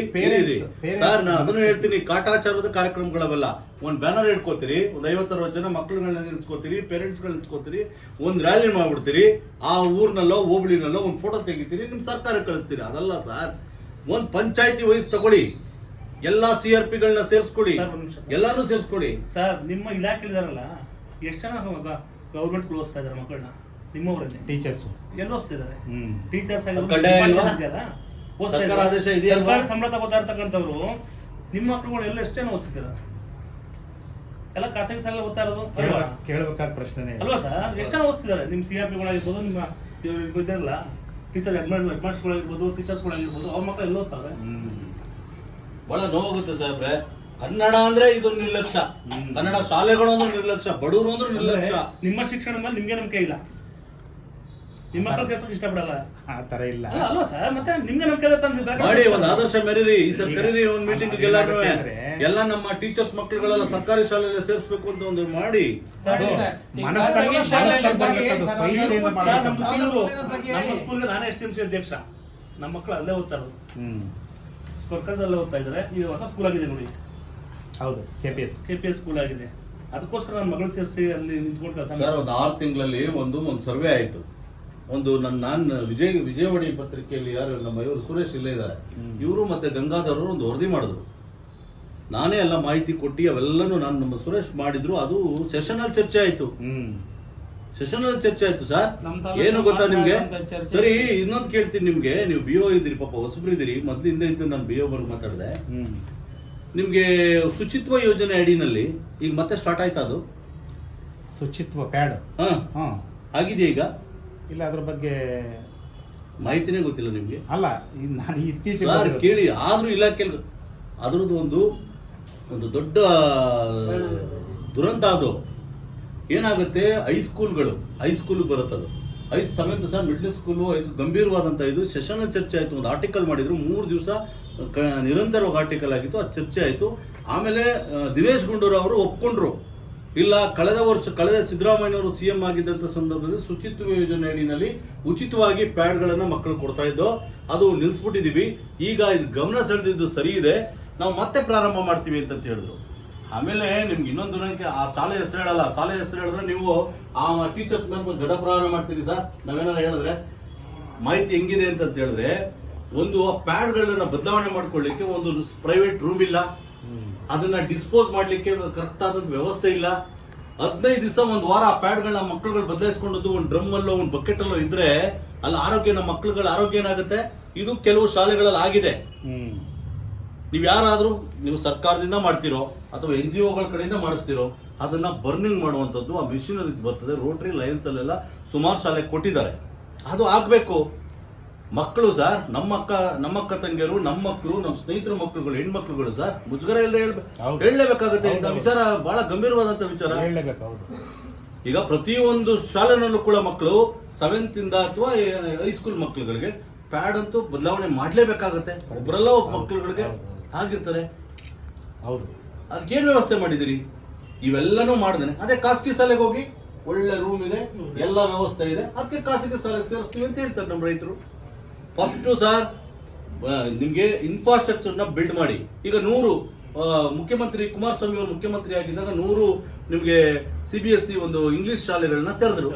ಸರ್ ನಾನು ಅದನ್ನು ಹೇಳ್ತೀನಿ ಕಾಟಾಚಾರದ ಕಾರ್ಯಕ್ರಮಗಳವೆಲ್ಲ. ಒಂದ್ ಬ್ಯಾನರ್ ಹಿಡ್ಕೋತೀರಿ ಒಂದ್ ಐವತ್ತರವತ್ತು ಜನ ಮಕ್ಕಳುಗಳನ್ನ ನಿಲ್ಸ್ಕೋತೀರಿ ಗಳು ನಿಲ್ಸ್ಕೋತೀರಿ ಒಂದ್ ರ್ಯಾಲಿ ಮಾಡ್ಬಿಡ್ತೀರಿ ಆ ಊರ್ನಲ್ಲೋ ಹೋಬಳಿನಲ್ಲೋ ಒಂದ್ ಫೋಟೋ ತೆಗಿತೀರಿ ನಿಮ್ ಸರ್ಕಾರ ಕಳಿಸ್ತೀರಿ? ಅದಲ್ಲ ಸರ್ ಒಂದ್ ಪಂಚಾಯತಿ ವಯಸ್ಸು ತಗೊಳ್ಳಿ. ಎಲ್ಲಾ ಸಿ ಆರ್ ಪಿಗಳನ್ನ ಸೇರಿಸ್ಕೊಳ್ಳಿ ಎಲ್ಲಾರು ಸೇರಿಸ್ಕೊಡಿ ಸರ್. ಎಲ್ಲಾನು ಸೇರಿಸ್ಕೊಳ್ಳಿ ಸರ್ ನಿಮ್ಮ ಇಲಾಖೆಲಿದಾರಲ್ಲ ಎಷ್ಟು ಜನ ಗೌರ್ಮೆಂಟ್ ಓದಿಸ್ತಾ ಇದಾರೆ ಮಕ್ಕಳನ್ನ? ನಿಮ್ಮವರಲ್ಲಿ ಟೀಚರ್ಸ್ ಎಲ್ಲ ಟೀಚರ್ಸ್ ಕಡ್ಡಾಯ ಅಲ್ವಾ? ಸರ್ಕಾರ ಆದೇಶ ಇದೆಯಲ್ವಾ? ಸರ್ಕಾರ ಸಂಬಳ ತಗೋತಾ ಇರ್ತಕ್ಕಂಥವ್ರು ನಿಮ್ಮ ಮಕ್ಕಳುಗಳು ಎಲ್ಲ ಎಷ್ಟೇನೋ ಓದಿಸ್ತಿದ್ದಾರೆ ಎಲ್ಲ ಖಾಸಗಿ ಶಾಲೆ ಓದ್ತಾ ಇರೋದು? ಅಲ್ವಾ? ಕೇಳಬೇಕಾದ ಪ್ರಶ್ನೆ ಅಲ್ವಾ ಸರ್? ಎಷ್ಟು ಜನ ಓದಿಸ್ತಿದ್ದಾರೆ ನಿಮ್ಮ ಸಿ ಆರ್ ಪಿಗಳಾಗಿರ್ಬೋದು ನಿಮ್ಮ ಇದಿರಲ್ಲ ಟೀಚರ್ ಹೆಡ್ಮಾಸ್ ಹೆಡ್ಮಾಸ್ಟರ್ಗಳಾಗಿರ್ಬೋದು ಟೀಚರ್ಸ್ಗಳಾಗಿರ್ಬೋದು ಅವ್ರ ಮಕ್ಕಳು ಎಲ್ಲ ಓದ್ತಾರೆ? ಬಹಳ ನೋವಾಗುತ್ತೆ ಸಾಹೇಬ್ರೆ. ಕನ್ನಡ ಅಂದ್ರೆ ಇದು ನಿರ್ಲಕ್ಷ್ಯ. ಕನ್ನಡ ಶಾಲೆಗಳು ಅಂದ್ರೆ ನಿರ್ಲಕ್ಷ್ಯ ಬಡವರು ಅಂದ್ರೆ ನಿರ್ಲಕ್ಷ್ಯ. ನಿಮ್ಮ ಶಿಕ್ಷಣದ ಮೇಲೆ ನಿಮ್ಗೆ ನಂಬಿಕೆ ಇಲ್ಲ. ನಿಮ್ಮ ಮಕ್ಕಳು ಸೇರ್ಸೋಕೆ ಇಷ್ಟಪಡಲ್ಲ. ಆ ತರ ಇಲ್ಲ. ಅಲ್ಲ ಅಲ್ವಾ ಸರ್? ಮತ್ತೆ ನಿಮ್ಗೆ ನಂಬಿಕೆ ಮಾಡಿ ಒಂದ್ ಆದರ್ಶ ಮೆರೀರಿ ಈ ಸರ್ ಕರೀರಿ ಒಂದ್ ಮೀಟಿಂಗ್ ಅಂದ್ರೆ- ಎಲ್ಲ ನಮ್ಮ ಟೀಚರ್ಸ್ ಮಕ್ಕಳುಗಳೆಲ್ಲ ಸರ್ಕಾರಿ ಶಾಲೆಯಲ್ಲಿ ಸೇರಿಸಬೇಕು ಅಂತ ಒಂದು ಮಾಡಿ. ಮನಸ್ಸಲ್ಲಿ- ನಮ್ದು ಚಿನ್ನೂರು ನಮ್ಮ. ಸ್ಕೂಲ್ಗೆ ನಾನೇ ಎಸ್ ಟಿ ಎಂ ಸಿ ಅಧ್ಯಕ್ಷ. ನಮ್ಮ ಮಕ್ಕಳು ಅಲ್ಲೇ ಓದ್ತಾರ. ವರ್ಕರ್ಸ್ ಅಲ್ಲೇ ಓದ್ತಾ ಇದ್ದಾರೆ. ಈಗ ಹೊಸ ಸ್ಕೂಲ್ ಆಗಿದೆ ನೋಡಿ. ಹೌದು KPS P S K P S school ಆಗಿದೆ. ಅದಕ್ಕೋಸ್ಕರ ನನ್ನ ಮಗಳು ಸೇರಿಸಿ ಅಲ್ಲಿ ನಿಂತ್ಕೊಂಡು ಕೆಲಸ ಸರ್ ಒಂದು ಆರು ತಿಂಗಳಲ್ಲಿ ಒಂದು ಒಂದು ಸರ್ವೆ ಆಯ್ತು. ಒಂದು ನನ್ನ ನಾನು ವಿಜಯ್ ವಿಜಯವಾಣಿ ಪತ್ರಿಕೆಯಲ್ಲಿ ಯಾರು ನಮ್ಮ ಇವರು ಸುರೇಶ್ ಇಲ್ಲೇ ಇದ್ದಾರೆ. ಇವರು ಮತ್ತೆ ಗಂಗಾಧರರು ಒಂದು ವರದಿ ಮಾಡಿದ್ರು. ನಾನೇ ಎಲ್ಲ ಮಾಹಿತಿ ಕೊಟ್ಟು ಅವೆಲ್ಲನೂ ನಾನು ನಮ್ಮ ಸುರೇಶ್ ಮಾಡಿದ್ರು. ಅದು ಸೆಷನ್ ಅಲ್ಲಿ ಚರ್ಚೆ ಆಯ್ತು. ಸೆಷನ್ ಅಲ್ಲಿ ಚರ್ಚೆ ಆಯ್ತು ಸರ್. ಏನು ಗೊತ್ತಾ ನಿಮ್ಗೆ? ಸರಿ ಇನ್ನೊಂದು ಕೇಳ್ತೀನಿ ನಿಮ್ಗೆ. ನೀವು ಬಿ ಒ ಇದ್ದೀರಿ ಪಾಪ ಹೊಸಬ್ರು ಇದ್ರಿ ಮೊದ್ಲಿಂದ ಇದ್ದು ನಾನು ಬಿ ಬರ್ಗ್ ಮಾತಾಡಿದೆ. ನಿಮ್ಗೆ ಶುಚಿತ್ವ ಯೋಜನೆ ಅಡಿನಲ್ಲಿ ಈಗ ಮತ್ತೆ ಸ್ಟಾರ್ಟ್ ಆಯ್ತಾ ಅದು? ಶುಚಿತ್ವ ಪ್ಯಾಡ್. ಹಾ. ಹಾ. ಆಗಿದೆಯಾ ಈಗ? ಇಲ್ಲ ಅದ್ರ ಬಗ್ಗೆ ಮಾಹಿತಿನೇ ಗೊತ್ತಿಲ್ಲ ನಿಮಗೆ? ಅಲ್ಲ ನಾನು ಇತ್ತೀಚೆಗೆ ಸರ್ ಆದರೂ ಕೇಳಿ ಆದ್ರೂ ಇಲಾಖೆಯಲ್ಲಿ ಅದ್ರದ್ದು ಒಂದು ಒಂದು ದೊಡ್ಡ ದುರಂತ ಅದು. ಏನಾಗುತ್ತೆ ಹೈಸ್ಕೂಲ್ಗಳು ಹೈಸ್ಕೂಲ್ ಅದು. ಹೈ ಸಮೇತ ಸರ್ ಮಿಡ್ಲ್ ಸ್ಕೂಲು ಹೈ ಗಂಭೀರವಾದಂಥ ಇದು ಸೆಷನ್ ಚರ್ಚೆ ಆಯಿತು. ಒಂದು ಆರ್ಟಿಕಲ್ ಮಾಡಿದ್ರು. ಮೂರು ದಿವಸ ನಿರಂತರವಾಗಿ ಆರ್ಟಿಕಲ್ ಆಗಿತ್ತು. ಅದು ಚರ್ಚೆ ಆಯಿತು. ಆಮೇಲೆ ಆ, ದಿನೇಶ್ ಗುಂಡೂರು ಅವರು ಒಪ್ಕೊಂಡ್ರು. ಇಲ್ಲ, ಕಳೆದ ವರ್ಷ, ಕಳೆದ ಸಿದ್ದರಾಮಯ್ಯನವರು ಸಿಎಂ ಆಗಿದ್ದಂತ ಸಂದರ್ಭದಲ್ಲಿ ಶುಚಿತ್ವ ಯೋಜನೆ ಅಡಿನಲ್ಲಿ ಉಚಿತವಾಗಿ ಪ್ಯಾಡ್ಗಳನ್ನು ಮಕ್ಕಳು ಕೊಡ್ತಾ ಇದ್ದೋ, ಅದು ನಿಲ್ಲಿಸ್ಬಿಟ್ಟಿದ್ದೀವಿ ಈಗ ಇದು ಗಮನ ಸೆಳೆದಿದ್ದು ಸರಿ ಇದೆ. ನಾವು ಮತ್ತೆ ಪ್ರಾರಂಭ ಮಾಡ್ತೀವಿ ಅಂತ ಹೇಳಿದ್ರು. ಆಮೇಲೆ ನಿಮ್ಗೆ ಇನ್ನೊಂದು ನನಗೆ ಆ ಶಾಲೆ ಹೆಸರು ಹೇಳಲ್ಲ. ಶಾಲೆ ಹೆಸರು ಹೇಳಿದ್ರೆ ನೀವು ಆ ಟೀಚರ್ಸ್ ಮೇಲೆ ಗದ ಪ್ರಾರಂಭ ಮಾಡ್ತೀರಿ ಸರ್? ನಾವೇನಾರ ಹೇಳಿದ್ರೆ? ಮಾಹಿತಿ ಹೆಂಗಿದೆ ಅಂತ ಹೇಳಿದ್ರೆ, ಒಂದು ಪ್ಯಾಡ್ಗಳನ್ನ ಬದಲಾವಣೆ ಮಾಡ್ಕೊಳ್ಳಿಕ್ಕೆ ಒಂದು ಪ್ರೈವೇಟ್ ರೂಮ್ ಇಲ್ಲ. ಅದನ್ನ ಡಿಸ್ಪೋಸ್ ಮಾಡ್ಲಿಕ್ಕೆ ಕರೆಕ್ಟ್ ಆದ ವ್ಯವಸ್ಥೆ ಇಲ್ಲ. ಹದಿನೈದು ದಿವಸ ಒಂದು ವಾರ ಆ ಪ್ಯಾಡ್ಗಳನ್ನ ಮಕ್ಕಳುಗಳು ಬದಲಾಯಿಸ್ಕೊಂಡದ್ದು ಒಂದು ಡ್ರಮ್ ಅಲ್ಲೋ ಒಂದು ಬಕೆಟ್ ಅಲ್ಲೋ ಇದ್ರೆ ಅಲ್ಲಿ ಆರೋಗ್ಯ ನಮ್ಮ ಮಕ್ಕಳುಗಳ ಆರೋಗ್ಯ ಏನಾಗುತ್ತೆ? ಇದು ಕೆಲವು ಶಾಲೆಗಳಲ್ಲಿ ಆಗಿದೆ. ನೀವು ಯಾರಾದರೂ ನೀವು ಸರ್ಕಾರದಿಂದ ಮಾಡ್ತಿರೋ ಅಥವಾ ಎನ್ ಜಿ ಒಗಳ ಕಡೆಯಿಂದ ಮಾಡಿಸ್ತಿರೋ ಅದನ್ನ ಬರ್ನಿಂಗ್ ಮಾಡುವಂಥದ್ದು ಆ ಮಿಷಿನರೀಸ್ ಬರ್ತದೆ. ರೋಟರಿ ಲಯನ್ಸ್ ಅಲ್ಲೆಲ್ಲ ಸುಮಾರು ಶಾಲೆ ಕೊಟ್ಟಿದ್ದಾರೆ. ಅದು ಆಗ್ಬೇಕು. ಮಕ್ಕಳು ಸರ್ ನಮ್ಮ ಅಕ್ಕ ನಮ್ಮ ಅಕ್ಕ ತಂಗಿಯರು ನಮ್ಮ ಮಕ್ಕಳು ನಮ್ಮ ಸ್ನೇಹಿತರ ಮಕ್ಕಳುಗಳು ಹೆಣ್ಮಕ್ಳುಗಳು ಸರ್ ಮುಜುಗರ ಇಲ್ಲದೆ ಹೇಳ್ಬೇಕು. ಹೇಳಲೇಬೇಕಾಗುತ್ತೆ ಇಂಥ ವಿಚಾರ ಬಹಳ ಗಂಭೀರವಾದಂತ ವಿಚಾರ. ಈಗ ಪ್ರತಿಯೊಂದು ಶಾಲೆನಲ್ಲೂ ಕೂಡ ಮಕ್ಕಳು ಸೆವೆಂತ್ ಇಂದ ಅಥವಾ ಹೈಸ್ಕೂಲ್ ಮಕ್ಕಳುಗಳಿಗೆ ಪ್ಯಾಡ್ ಅಂತೂ ಬದಲಾವಣೆ ಮಾಡ್ಲೇಬೇಕಾಗತ್ತೆ. ಒಬ್ಬರೆಲ್ಲ ಒಬ್ಬ ಮಕ್ಕಳುಗಳಿಗೆ. ಆಗಿರ್ತಾರೆ ಹೌದು. ಅದಕ್ಕೇನು ವ್ಯವಸ್ಥೆ ಮಾಡಿದಿರಿ? ಇವೆಲ್ಲನೂ ಮಾಡ್ದೇನೆ. ಅದೇ ಖಾಸಗಿ ಶಾಲೆಗೆ ಹೋಗಿ ಒಳ್ಳೆ ರೂಮ್ ಇದೆ ಎಲ್ಲ ವ್ಯವಸ್ಥೆ ಇದೆ. ಅದಕ್ಕೆ ಖಾಸಗಿ ಶಾಲೆಗೆ ಸೇರಿಸ್ತೀವಿ ಅಂತ ಹೇಳ್ತಾರೆ ನಮ್ಮ ರೈತರು. ಫಸ್ಟ್ ಸರ್ ನಿಮ್ಗೆ ಇನ್ಫ್ರಾಸ್ಟ್ರಕ್ಚರ್ನ ನ ಬಿಲ್ಡ್ ಮಾಡಿ. ಈಗ ನೂರು ಮುಖ್ಯಮಂತ್ರಿ ಕುಮಾರಸ್ವಾಮಿ ಅವರು ಮುಖ್ಯಮಂತ್ರಿ ಆಗಿದ್ದಾಗ ನೂರು ನಿಮ್ಗೆ ಸಿ ಬಿ ಎಸ್ ಸಿ ಒಂದು ಇಂಗ್ಲಿಷ್ ಶಾಲೆಗಳನ್ನ ತೆರೆದ್ರು.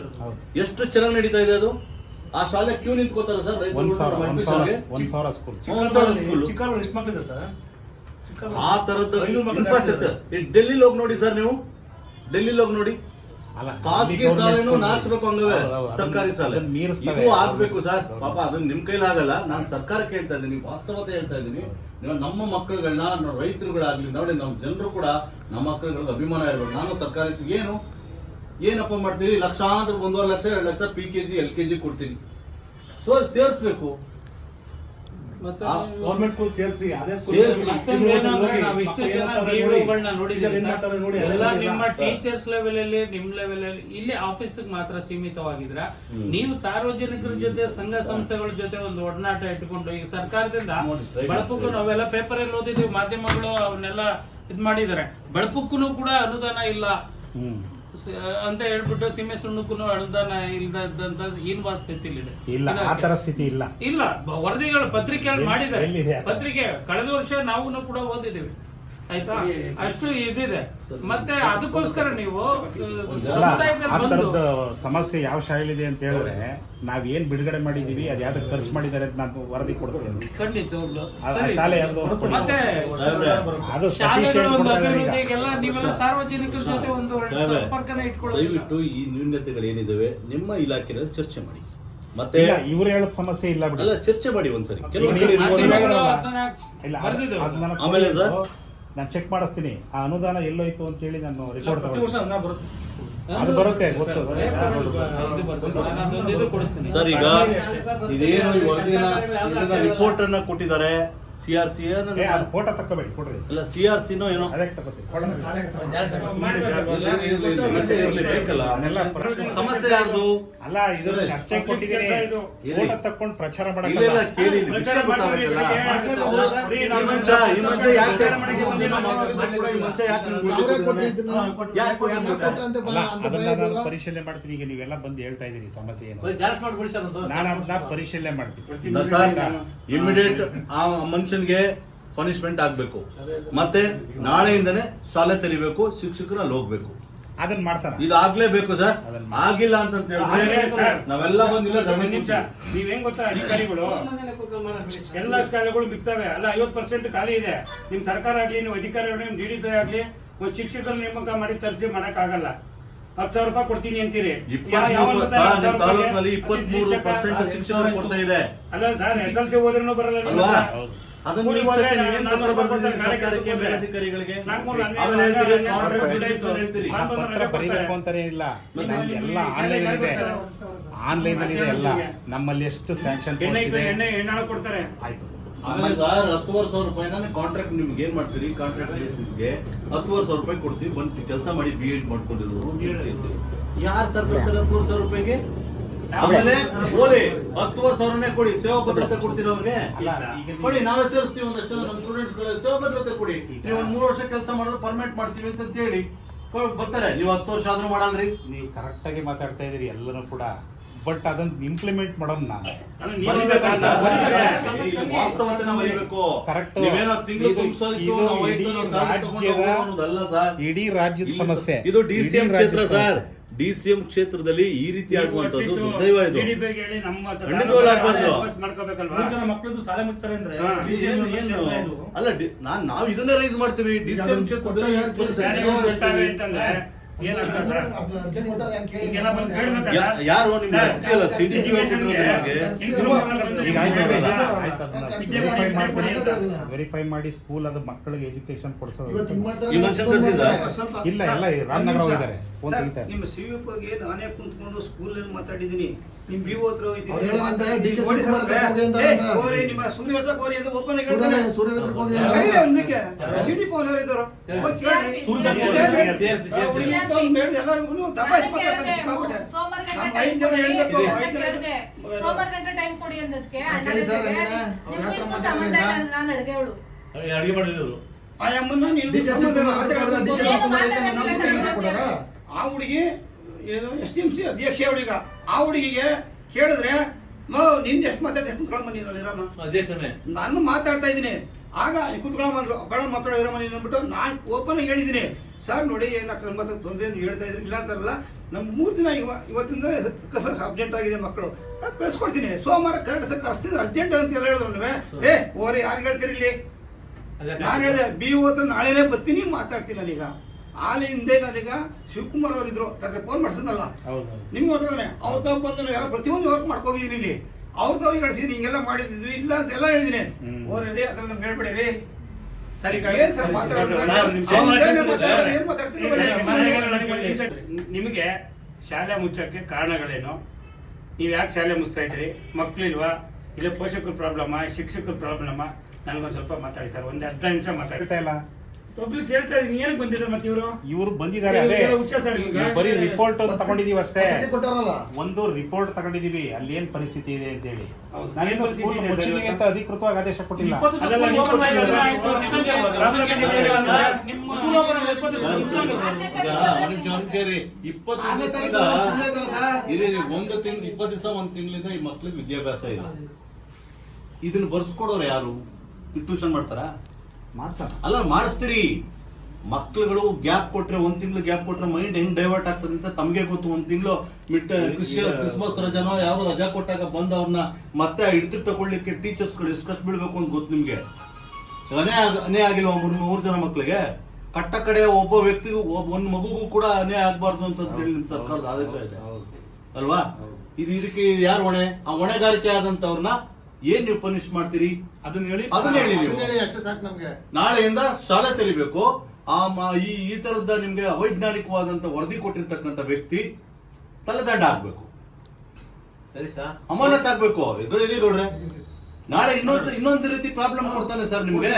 ಎಷ್ಟು ಚೆನ್ನಾಗಿ ನಡೀತಾ ಇದೆ ಅದು? ಆ ಶಾಲೆ ಕ್ಯೂ ನಿಂತ್ಕೋತಾರೆ ಸರ್ ಆ ತರದ ಇನ್ಫ್ರಾಸ್ಟ್ರಕ್ಚರ್ ಡೆಲ್ಲಿಲಿ ಹೋಗಿ ನೋಡಿ ಸರ್ ನೀವು. ಡೆಲ್ಲಿಲಿ ಹೋಗಿ ನೋಡಿ. ಖಾಸಗಿ government ಶಾಲೆನೂ. ನಾಚ್ಬೇಕು ಹಂಗವೇ. ಸರ್ಕಾರಿ ಶಾಲೆ. ಇದು ಆಗ್ಬೇಕು ಸರ್. ಪಾಪ ಅದನ್ನ ನಿಮ್ ಕೈಲಾಗಲ್ಲ ನಾನು ಸರ್ಕಾರಕ್ಕೆ ಹೇಳ್ತಾ ಇದ್ದೀನಿ ವಾಸ್ತವತೆ ಹೇಳ್ತಾ ಇದ್ದೀನಿ. ನೀವು ನಮ್ಮ ಮಕ್ಕಳುಗಳನ್ನ ರೈತರುಗಳಾಗ್ಲಿ ನೋಡಿ ನಮ್ಮ ಜನರು ಕೂಡ ನಮ್ಮ ಮಕ್ಕಳುಗಳಿಗೆ ಅಭಿಮಾನ ಇರಬೇಕು. ನಾನು ಸರ್ಕಾರಿ ಏನು? ಏನಪ್ಪ ಮಾಡ್ತೀರಿ? ಲಕ್ಷಾಂತರ ಒಂದೂವರೆ ಲಕ್ಷ ಎರಡು lakh P K G L K G ಕೊಡ್ತೀನಿ. ಸೊ ಸೇರಿಸ್ಬೇಕು. ಗೌರ್ಮೆಂಟ್ ಸ್ಕೂಲ್ ಸೇರಿಸಿ ಅದೇ ಸ್ಕೂಲ್. ಎಲ್ಲ ನಿಮ್ಮ ಟೀಚರ್ಸ್ ಲೆವೆಲ್ ಅಲ್ಲಿ ನಿಮ್ ಲೆವೆಲ್ ಅಲ್ಲಿ ಇಲ್ಲಿ ಆಫೀಸ್ ಮಾತ್ರ ಸೀಮಿತವಾಗಿದ್ರ. ನೀವು ಸಾರ್ವಜನಿಕರ ಜೊತೆ ಸಂಘ ಸಂಸ್ಥೆಗಳ ಜೊತೆ ಒಂದು ಒಡನಾಟ ಇಟ್ಕೊಂಡು ಈಗ ಸರ್ಕಾರದಿಂದ ಬಳಪಕ್ಕೂ ನಾವೆಲ್ಲ ಪೇಪರ್ ಅಲ್ಲಿ ಓದಿದ್ವಿ ಮಾಧ್ಯಮಗಳು ಅವನ್ನೆಲ್ಲ ಇದ್ ಮಾಡಿದ್ದಾರೆ. ಬಳಪಕ್ಕೂ ಕೂಡ ಅನುದಾನ ಇಲ್ಲ. ಅಂತ ಹೇಳ್ಬಿಟ್ಟು ಸೀಮೆ ಸುಣ್ಣಕ್ಕೂ ಅನುದಾನ ಇಲ್ದಂತ ಏನ್ ಸ್ಥಿತಿಲಿದೆ ಇಲ್ಲ ಆ ತರ ಸ್ಥಿತಿ ಇಲ್ಲ. ಇಲ್ಲ ವರದಿಗಳು ಪತ್ರಿಕೆಗಳು ಮಾಡಿದ್ದಾರೆ. ಪತ್ರಿಕೆ ಕಳೆದ ವರ್ಷ ನಾವು ಕೂಡ ಓದಿದ್ದೀವಿ. ಆಯ್ತಾ? ಅಷ್ಟು ಇದಿದೆ. ಮತ್ತೆ ಅದಕ್ಕೋಸ್ಕರ ನೀವು ಸಮಸ್ಯೆ ಯಾವ ಶಾಲೆಲಿದೆ ಅಂತ ಹೇಳಿದ್ರೆ ನಾವ್ ಏನ್ ಬಿಡುಗಡೆ ಮಾಡಿದೀವಿ ಅದ್ ಯಾವ್ದಕ್ಕೆ ಖರ್ಚು ಮಾಡಿದ್ದಾರೆ ಅಂತ ನಾನು ವರದಿ ಕೊಡ್ತೇನೆ. ಖಂಡಿತವಾಗ್ಲು ಆ- ಆ ಶಾಲೆ ಮತ್ತೆ ಸಾಹೇಬ್ರೆ, ಅದು ಒಂದು. ಅಭಿವೃದ್ಧಿಗೆಲ್ಲ ನೀವೆಲ್ಲ ಸಾರ್ವಜನಿಕರ ಜೊತೆ ಒಂದು ಸಂಪರ್ಕನ ಇಟ್ಕೊಳ್ಳೋದು ದಯವಿಟ್ಟು ಈ ನ್ಯೂನ್ಯತೆಗಳು ಏನಿದಾವೆ ನಿಮ್ಮ ಇಲಾಖೆಯಲ್ಲಿ ಚರ್ಚೆ ಮಾಡಿ. ಮತ್ತೆ ಇಲ್ಲ ಇವ್ರು ಹೇಳೋದ್ ಸಮಸ್ಯೆ ಇಲ್ಲ ಬಿಡಿ. ಅಲ್ಲ ಚರ್ಚೆ ಮಾಡಿ ಒಂದ್ಸರಿ. ಕೆಲವು ಆಮೇಲೆ ಸರ್? ನಾನು ಚೆಕ್ ಮಾಡಿಸ್ತೀನಿ. ಆ ಅನುದಾನ ಎಲ್ಲೋಯ್ತು ಅಂತ ಹೇಳಿ ನಾನು ರಿಪೋರ್ಟ್ ಅದು ಬರುತ್ತೆ ಗೊತ್ತು. ಸರ್ ಈಗ ಇದೇನು ಈ ವರದಿನ ಇದನ್ನ ರಿಪೋರ್ಟ್ ಅನ್ನ ಕೊಟ್ಟಿದ್ದಾರೆ. ಸಿ ಆರ್ ಸಿ ಫೋಟೋ ತಕ್ಕೋಬೇಡಿ ಕೊಡ್ರಿ. ಅಲ್ಲ ಸಿ ಆರ್ ಸಿನೋ ಏನೋ. ಇರ್ಲಿ, ಬೇಕಲ್ಲ. ಸಮಸ್ಯೆ ಯಾರ್ದು? ಅಲ್ಲ ಇದು ಚರ್ಚೆ ಕೊಟ್ಟಿದ್ದೀನಿ. ಫೋಟೋ ತಕ್ಕೊಂಡು ಪ್ರಚಾರ ಇಲ್ಲ ಇಲ್ಲ ಕೇಳಿ ಇಲ್ಲಿ ವಿಷಯ ಗೊತ್ತಾಗುತ್ತಲ್ಲ? ಈ ಮಂಚ ಈ ಮಂಚ ಯಾಕೆ ಈ ಮಂಚ ಯಾಕೆ? ಯಾಕೆ ಅದನ್ನ ನಾನು ಪರಿಶೀಲನೆ ಮಾಡ್ತೀನಿ. ಈಗ ನೀವೆಲ್ಲ ಬಂದು ಹೇಳ್ತಾ ಇದೀನಿ ಸಮಸ್ಯೆ ಏನು ನಾನು ಅದನ್ನ ಪರಿಶೀಲನೆ ಮಾಡ್ತೀನಿ. ಇಲ್ಲ ಸರ್ ಇಮಿಡಿಯೇಟ್ ಆ ಮನುಷ್ಯನ್ಗೆ ಪನಿಷ್ಮೆಂಟ್ ಆಗ್ಬೇಕು. ಮತ್ತೆ ನಾಳೆಯಿಂದನೇ ಶಾಲೆ ತೆರಿಬೇಕು ಶಿಕ್ಷಕರು ಅಲ್ಲಿ ಹೋಗ್ಬೇಕು. ಅದನ್ನ ಮಾಡ್ತಾರೆ ಇದು ಆಗ್ಲೇಬೇಕು ಸರ್ ಆಗಿಲ್ಲ ಅಂತ ಹೇಳಿದ್ರೆ. ನಾವೆಲ್ಲ ಬಂದಿಲ್ಲ ನಿಮಿಷ. ನೀವೇನ್ ಗೊತ್ತಾ ಅಧಿಕಾರಿಗಳು? ಎಲ್ಲ ಶಾಲೆಗಳು ಬಿಕ್ತವೆ ಅಲ್ಲ ಐವತ್ ಪರ್ಸೆಂಟ್ ಖಾಲಿ ಇದೆ. ನಿಮ್ ಸರ್ಕಾರ ಆಗ್ಲಿ ನೀವು ಅಧಿಕಾರಿಗಳು ನಿಮ್ ಡಿ ಡಿ ಆಗ್ಲಿ ಒಂದ್ ಶಿಕ್ಷಕರು ನೇಮಕ ಮಾಡಿ ತರಿಸಿ ಮಾಡಕ್ ಆಗಲ್ಲ ಹತ್ತು ಸಾವಿರ ರೂಪಾಯಿ ಕೊಡ್ತೀನಿ ಅಂತೀರಿ. ತಾಲೂಕಿನಲ್ಲಿ ಇಪ್ಪತ್ಮೂರು ಪರ್ಸೆಂಟ್ ಶಿಕ್ಷಕರು ಕೊಡ್ತಾ ಇದೆ. ಅಲ್ಲ ಸರ್ ಎಸ್ ಎಲ್ ಸಿ ಹೋದ್ರೂ ಬರಲ್ಲ. ಅದನ್ನ ಕೂಲಿ ನಿಲ್ಸಕ್ಕೆ ನೀವೇನ್ ಪತ್ರ ಬರ್ತಾರೆ, ಸರ್ಕಾರಕ್ಕೆ ಕೆಲ್ಸಕ್ಕೆ ಮೇಲಧಿಕಾರಿಗಳಿಗೆ? ಆಮೇಲೆ ಹೇಳ್ತೀರಿ ಕಾಂಟ್ರಾಕ್ಟ್ ಹನ್ನೆರಡು ಬೇಸಿಸ್ ಮೇಲೆ ಹೇಳ್ತೀರಿ. ಪತ್ರ ಬರೀಬೇಕು ಅಂತಾನೆ ಇಲ್ಲ. ಎಲ್ಲ ಆನ್ಲೈನ್ ಇದೆ. ಆನ್ಲೈನ್ ಅಲ್ಲಿ ಇದೆ ಎಲ್ಲ. ನಮ್ಮಲ್ಲಿ ಎಷ್ಟು ಸ್ಯಾಂಕ್ಷನ್ ಕೊಡ್ತಾರೆ. ಆಯ್ತು. ಆಮೇಲೆ ಸರ್ ಹತ್ತುವರೆ ಸಾವಿರ ರೂಪಾಯಿನ ಕಾಂಟ್ರಾಕ್ಟ್ ನಿಮ್ಗೆ ಏನ್ ಮಾಡ್ತೀರಿ? ಕಾಂಟ್ರಾಕ್ಟ್ ಬೇಸಿಸ್ಗೆ ಹತ್ತುವರೆ ಸಾವಿರ ರೂಪಾಯಿ ಕೊಡ್ತೀವಿ. ಬಂದು ಕೆಲಸ ಮಾಡಿ ಬಿ ಎಡ್ ಮಾಡ್ಕೊಂಡಿರೋರು ಯಾರು ಸರ್ ಬರ್ತಾರೆ ಹತ್ತುವರೆ ಸಾವಿರ ರೂಪಾಯಿಗೆ? ಆಮೇಲೆ ಓಲಿ ಹತ್ತುವರೆ ಸಾವಿರನೇ ಕೊಡಿ ಸೇವಾ ಭದ್ರತೆ ಕೊಡ್ತೀರ ಅವ್ರಿಗೆ ಕೊಡಿ ನಾವೇ ಸೇರಿಸ್ತೀವಿ ಒಂದಷ್ಟು ಜನ ನಮ್ಮ ಸ್ಟೂಡೆಂಟ್ಸ್ ಸೇವಾ ಭದ್ರತೆ ಕೊಡಿ. ನೀವು ಒಂದ್ ಮೂರು ವರ್ಷ ಕೆಲಸ ಮಾಡಿದ್ರೆ ಪರ್ಮನೆಂಟ್ ಮಾಡ್ತೀವಿ ಅಂತ ಹೇಳಿ ಬರ್ತಾರೆ. ನೀವು ಹತ್ತು ವರ್ಷ ಆದ್ರೂ ಮಾಡಲ್ರಿ. ನೀವು ಕರೆಕ್ಟ್ ಆಗಿ ಮಾತಾಡ್ತಾ ಇದೀರಿ ಎಲ್ಲರೂ ಕೂಡ. ಬಟ್ ಅದನ್ನ ಇಂಪ್ಲಿಮೆಂಟ್ ಮಾಡೋದು ನಾನು ಇಡೀ ರಾಜ್ಯದ- ಸಮಸ್ಯೆ. ಇದು ಡಿ ಸಿ ಎಂ ಕ್ಷೇತ್ರ ಸರ್. ಡಿ ಸಿ ಎಂ ಕ್ಷೇತ್ರದಲ್ಲಿ ಈ ರೀತಿ ಆಗುವಂತದ್ದು ದೈವ ದುರ್ದೈವ ಇದು. ಅಲ್ಲ ನಾವು ಇದನ್ನೇ ರೈಸ್ ಮಾಡ್ತೀವಿ. ಡಿ ಸಿ ಎಂ ಕ್ಷೇತ್ರದಲ್ಲಿ ಯಾರು ನಿಮ್ಗೆ ಅಲ್ಲ? ಅದನ್ನ ವೆರಿಫೈ ಮಾಡಿ ಸ್ಕೂಲ್ ಅದು ಮಕ್ಕಳಿಗೆ ಎಜುಕೇಶನ್ ಕೊಡಿಸೋದು? ಇಲ್ಲ ಎಲ್ಲ ರಾಮನಗರ ಹೋಗಿದ್ದಾರೆ. ನಿಮ್ಮ ಸಿ ಗೆ ನಾನೇ ಕುಂತ್ಕೊಂಡು ಸ್ಕೂಲಲ್ಲಿ ಮಾತಾಡಿದ್ದೀನಿ. ನಿಮ್ ಹತ್ರ ಹೋಗಿ. ನಿಮ್ಮ ಸೂರ್ಯ ಹತ್ರ ಕೋರಿ ಅಂತ ಓಪನ್ ಹತ್ರ ಹೋಗಿ. ಒಂದಕ್ಕೆ. City phone. ಸೂರ್ಯ ಎಲ್ಲರಿಗೂ ದಬಾಯಿಸಿ ಮಾತಾಡ್ತಾರೆ ಸೋಮವಾರ ಐದು ಜನ ಹೇಳ್ಬೇಕು, ಐದು ಜನ. ಸೋಮವಾರ ಗಂಟೆ ಟೈಮ್ ಕೊಡಿ ಅಂದಕ್ಕೆ ಹಾ, ಅಣ್ಣ ಕೇಳಿ ಸರ್, ಜೊತೆಗೆ ನೀನೇ. ಅವ್ರ ನಿಮ್ಗೂ ಹತ್ರ ಇದಕ್ಕೂ ಮಾತಾಡಿದ್ರಾ? ಸಂಬಂಧ ಇಲ್ಲ ನಾನು ಅಡ್ಗೆವಳು ಅಡಿಗೆ ಮಾಡಿದ್ರು. ಆ ಅಮ್ಮನ್ನ? ಆ ಹುಡುಗಿ ಏನು ಎಸ್ ಟಿ ಎಂ ಸಿ ಅಧ್ಯಕ್ಷ ಹುಡುಗ. ಆ ಹುಡುಗಿಗೆ ಕೇಳಿದ್ರೆ ನಿನ್ ಎಷ್ಟು ಮಾತಾಡ್ತಾ? ಕುತ್ಕೊಳ್ಳಮ್ಮ ನೀನು ಅಲ್ಲಿರಮ್ಮ ಅಧ್ಯಕ್ಷನೇ ನಾನು ಮಾತಾಡ್ತಾ ಇದ್ದೀನಿ. ಆಗ ಕುತ್ಕೊಳ್ಳಮ್ಮ ಅಂದ್ರು ಬೇಡ ಮಾತಾಡಿರಮ್ಮ ನೀನು ಅಂದ್ಬಿಟ್ಟು ನಾನು ಓಪನ್ ಹೇಳಿದ್ದೀನಿ. ಸರ್ ನೋಡಿ ಏನಕ್ಕೆ ಮತ್ತೆ ತೊಂದರೆ ಹೇಳ್ತಾ ಇದ್ರು? ಇಲ್ಲ ಅಂತಾರಲ್ಲ ನಮ್ಮ ಮೂರು ದಿನ ಇವ ಇವತ್ತಿಂದ ಅರ್ಜೆಂಟ್ ಆಗಿದೆ ಮಕ್ಕಳು. ಕಳಿಸ್ಕೊಡ್ತೀನಿ. ಸೋಮವಾರ ಕರೆಕ್ಟ್ ಕರ್ಸ್ತಿದ್ರು ಅರ್ಜೆಂಟ್ ಅಂತ ಎಲ್ಲ ಹೇಳಿದ್ರು ನೀವೇ ಏ ಓರಿ ಯಾರು ಹೇಳ್ತೀರಿ ಇಲ್ಲಿ? ನಾನು ಹೇಳಿದೆ ಬಿ ಓ ನಾಳೆನೇ ಬರ್ತೀನಿ ಮಾತಾಡ್ತೀನಿ ನಾನೀಗ. ಆಲೆ ಹಿಂದೆ ನನಗ ಶಿವಕುಮಾರ್ ಅವರು ಇದ್ರು ರಾತ್ರಿ ಫೋನ್ ಮಾಡ್ಸಿದ್ನಲ್ಲ? ಹೌದು. ನಿಮ್ಗೆ ಗೊತ್ತಾನೆ ಅವ್ರ ತಾವ್ ಬಂದು ಎಲ್ಲ ಪ್ರತಿಯೊಂದು ವರ್ಕ್ ಮಾಡ್ಕೋಗಿದ್ದೀನಿ ಇಲ್ಲಿ. ಅವ್ರ ತಾವ್ ಗಳಿಸಿದೀನಿ ಹಿಂಗೆಲ್ಲ ಮಾಡಿದ್ವಿ ಇಲ್ಲ ಅಂತೆಲ್ಲ ಹೇಳಿದೀನಿ. ಹೇಳಿದಿನಿ ಓರೇ ಅದ್ರಲ್ಲಿ ನಮ್ಗೆ ಹೇಳ್ಬೇಡಿ ಸರಿ ಏನ್ ಸರ್ ಮಾತಾಡೋದು? ನಿಮಗೆ ಶಾಲೆ ಮುಚ್ಚಕ್ಕೆ ಕಾರಣಗಳೇನು? ನೀವು ಯಾಕೆ ಶಾಲೆ ಮುಚ್ತಾ ಇದ್ರಿ? ಮಕ್ಳಿಲ್ವಾ? ಇಲ್ಲ ಪೋಷಕರ ಪ್ರಾಬ್ಲಮ್ ಶಿಕ್ಷಕರ ಪ್ರಾಬ್ಲಮ್ ನನಗೊಂದು ಸ್ವಲ್ಪ ಮಾತಾಡಿ ಸರ್ ಒಂದು ಅರ್ಧ ನಿಮಿಷ ಮಾತಾಡ್ತಾ ಇಲ್ಲ. ಪಬ್ಲಿಕ್ ಹೇಳ್ತಾ ಇದೀನಿ ಏನಕ್ಕೆ ಬಂದಿದ್ರು ಮತ್ತೆ ಇವರು? ಇವ್ರು ಬಂದಿದ್ದಾರೆ ಅದೇ. ಇವ್ರು ಬರೀ ರಿಪೋರ್ಟ್ ತಗೊಂಡಿದೀವಿ ಅಷ್ಟೇ. ಒಂದು ರಿಪೋರ್ಟ್ ತಗೊಂಡಿದೀವಿ ಅಲ್ಲಿ ಏನ್ ಪರಿಸ್ಥಿತಿ ಇದೆ ಅಂತ ಹೇಳಿ. ಹೌದು. ನಾನೇನು ಏನ್ ಸ್ಕೂಲ್ ಮುಚ್ಚಿದೀವಿ ಅಂತ ಅಧಿಕೃತವಾಗಿ ಆದೇಶ ಕೊಟ್ಟಿಲ್ಲ. ಒಂದು ತಿಂಗಳು ಇಪ್ಪತ್ತು ದಿವಸ ಒಂದು ತಿಂಗಳಿಂದ ಈ ಮಕ್ಳಿಗೆ ವಿದ್ಯಾಭ್ಯಾಸ ಇಲ್ಲ. ಇದನ್ನ ಬರ್ಸ್ಕೊಡೋರು ಯಾರು? ಟ್ಯೂಷನ್ ಮಾಡ್ತಾರಾ? ಅಲ್ಲ ಮಾಡಿಸ್ತೀರಿ. ಮಕ್ಳುಗಳು ಗ್ಯಾಪ್ ಕೊಟ್ರೆ ಒಂದ್ ತಿಂಗಳು ಗ್ಯಾಪ್ ಕೊಟ್ರೆ ಮೈಂಡ್ ಹೆಂಗ್ ಡೈವರ್ಟ್ ಆಗ್ತದೆ ಅಂತ ತಮಗೆ ಗೊತ್ತು. ಒಂದ್ ತಿಂಗಳು ಮಿಟ್ ಕ್ರಿಸ್ಮಸ್ ರಜಾನೋ ಯಾವ್ದೋ ರಜಾ ಕೊಟ್ಟಾಗ ಬಂದ ಅವ್ರನ್ನ ಮತ್ತೆ ಹಿಡಿದು ತಗೊಳ್ಳಿಕ್ಕೆ ಟೀಚರ್ಸ್ಗಳು ಎಷ್ಟು ಕಷ್ಟ ಬೀಳ್ಬೇಕು ಅಂತ ಗೊತ್ತು ನಿಮ್ಗೆ. ಅನೇ ಆಗ ಅನೇ ಆಗಿಲ್ವಾ ಮೂರ್ ಮೂರು ಜನ ಮಕ್ಳಿಗೆ? ಕಟ್ಟ ಕಡೆ ಒಬ್ಬ ವ್ಯಕ್ತಿಗೂ ಒಬ್ಬ ಒಂದ್ ಮಗುಗೂ ಕೂಡ ಅನೇ ಆಗ್ಬಾರ್ದು ಅಂತ ಹೇಳಿ ನಿಮ್ ಸರ್ಕಾರದ ಆದೇಶ ಇದೆ. ಅಲ್ವಾ? ಇದು ಇದಕ್ಕೆ ಯಾರು ಹೊಣೆ? ಆ ಹೊಣೆಗಾರಿಕೆ ಆದಂತವ್ರನ್ನ ಏನ್ ನೀವು ಪನಿಷ್ ಮಾಡ್ತೀರಿ? ಅದನ್ನ ಹೇಳಿ ಅದನ್ನ ಹೇಳಿ ನೀವು. ಹೇಳಿ ಅಷ್ಟೇ ಸಾಕು ನಮ್ಗೆ. ನಾಳೆಯಿಂದ ಶಾಲೆ ತೆರಿಬೇಕು. ಆ ಮ- ಈ ಈ ತರದ ನಿಮ್ಗೆ ಅವೈಜ್ಞಾನಿಕವಾದಂತ ವರದಿ ಕೊಟ್ಟಿರ್ತಕ್ಕಂಥ ವ್ಯಕ್ತಿ ತಲೆದಂಡ ಆಗ್ಬೇಕು. ಸರಿ ಸರ್. ಅಮಾನತ್ ಆಗ್ಬೇಕು ಎದುರಿದೀರಿ ನೋಡ್ರೆ. ನಾಳೆ ಇನ್ನೊಂದು ಇನ್ನೊಂದು ರೀತಿ ಪ್ರಾಬ್ಲಮ್ ಕೊಡ್ತಾನೆ ಸರ್ ನಿಮ್ಗೆ.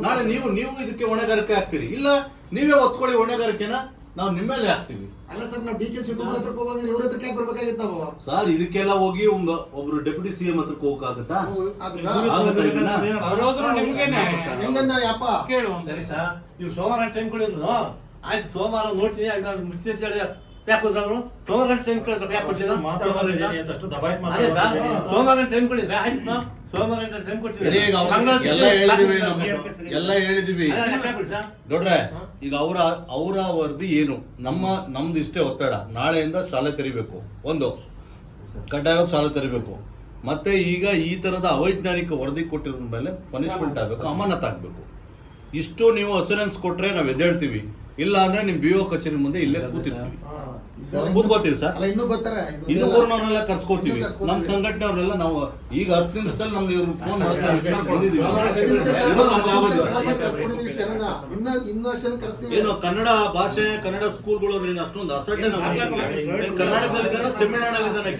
ನಾಳೆ ನೀವು ನೀವು ಇದಕ್ಕೆ ಹೊಣೆಗಾರಿಕೆ ಆಗ್ತೀರಿ. ಇಲ್ಲ ನೀವೇ ಒತ್ಕೊಳ್ಳಿ ಹೊಣೆಗಾರಿಕೆನ. ನಾವು ಮೇಲೆ ಹಾಕ್ತೀವಿ ಅಲ್ಲ ಸರ್ ನಾವು ಡಿ ಕೆ ಶಿವಕುಮಾರ್ ಹತ್ರಕ್ಕೆ ಹೋಗಿ ಇವ್ರ ಹತ್ರ ಯಾಕೆ ಬರ್ಬೇಕಾಗಿತ್ತು ನಾವು ಸರ್ ಇದಕ್ಕೆಲ್ಲ ಹೋಗಿ ಒಬ್ಬ ಒಬ್ರು ಡೆಪ್ಯೂಟಿ ಸಿಎಂ ಹತ್ರಕ್ಕೆ ಹೋಗಕ್ಕಾಗತ್ತಾ? ಆಗತ್ತಾ ಇದನ್ನ? ಅವ್ರೋದ್ರು ನಿಮ್ಗೇನೆ. ಹೆಂಗಂದ ಯಪ್ಪ? ಕೇಳು ಸರಿ ಸರ್ ನೀವು ಸೋಮವಾರ ಟೈಮ್ ಕೊಡಿದ್ರು ಆಯ್ತು ಸೋಮವಾರ ನೋಡ್ತೀನಿ ಆಗ ನಾನು ಮುಸ್ತಿ ಅಂತ ಹೇಳಿ ಯಾಕೆ ಹೋದ್ರು ಸೋಮವಾರ ಟೈಮ್ ಕೊಡಿದ್ರು ಯಾಕೆ ಕೊಟ್ಟಿದ್ರು ಸೋಮವಾರ ಟೈಮ್ ಕೊಡಿದ್ರೆ ಆಯ್ತು ಎಲ್ಲ ಹೇಳಿದೀವಿ ಎಲ್ಲ ಹೇಳಿದಿವಿ. ನೋಡ್ರೆ ಈಗ ಅವರ ಅವರ ವರದಿ ಏನು? ನಮ್ಮ ನಮ್ದು ಇಷ್ಟೇ ಒತ್ತಡ. ನಾಳೆಯಿಂದ ಶಾಲೆ ತೆರಿಬೇಕು. ಒಂದು. ಕಡ್ಡಾಯವಾಗಿ ಶಾಲೆ ತೆರಿಬೇಕು. ಮತ್ತೆ ಈಗ ಈ ತರದ ಅವೈಜ್ಞಾನಿಕ ವರದಿ ಕೊಟ್ಟಿರೋದ್ರ ಮೇಲೆ ಪನಿಷ್ಮೆಂಟ್ ಆಗಬೇಕು ಅಮಾನತ್ ಆಗ್ಬೇಕು. ಇಷ್ಟು ನೀವು ಅಸೂರೆನ್ಸ್ ಕೊಟ್ರೆ ನಾವ್ ಎದ್ದೇಳ್ತೀವಿ. ಇಲ್ಲ ಅಂದ್ರೆ ನಿಮ್ ಬಿ ಒ ಕಚೇರಿ ಮುಂದೆ ಇಲ್ಲೇ ಕೂತಿರ್ತೀವಿ. ಕೂತ್ಕೋತೀವಿ ಸರ್ ಅಲ್ಲ ಇನ್ನೂ ಗೊತ್ತಾರೆ ಇನ್ನು ಎಲ್ಲ- ಊರ್ನವ್ರನ್ನೆಲ್ಲ ಕರ್ಸ್ಕೋತೀವಿ. ನಮ್ ಸಂಘಟನೆಯವ್ರೆಲ್ಲ ನಾವು ಈಗ ಹತ್ತು ನಿಮಿಷದಲ್ಲಿ ನಮ್ಗೆ ಇವ್ರು ಫೋನ್ ಮಾಡ್ತಾರೆ ಏನು ಕನ್ನಡ ಭಾಷೆ ಕನ್ನಡ ಸ್ಕೂಲ್ಗಳು ಅಂದ್ರೆ ಅಷ್ಟೊಂದು ಅಸಡ್ಡೆ ನಾವು ಕರ್ನಾಟಕದಲ್ಲಿ ಇದ್ದಾನೆ ತಮಿಳ್ನಾಡಲ್ಲಿ ಇದ್ದಾನೆ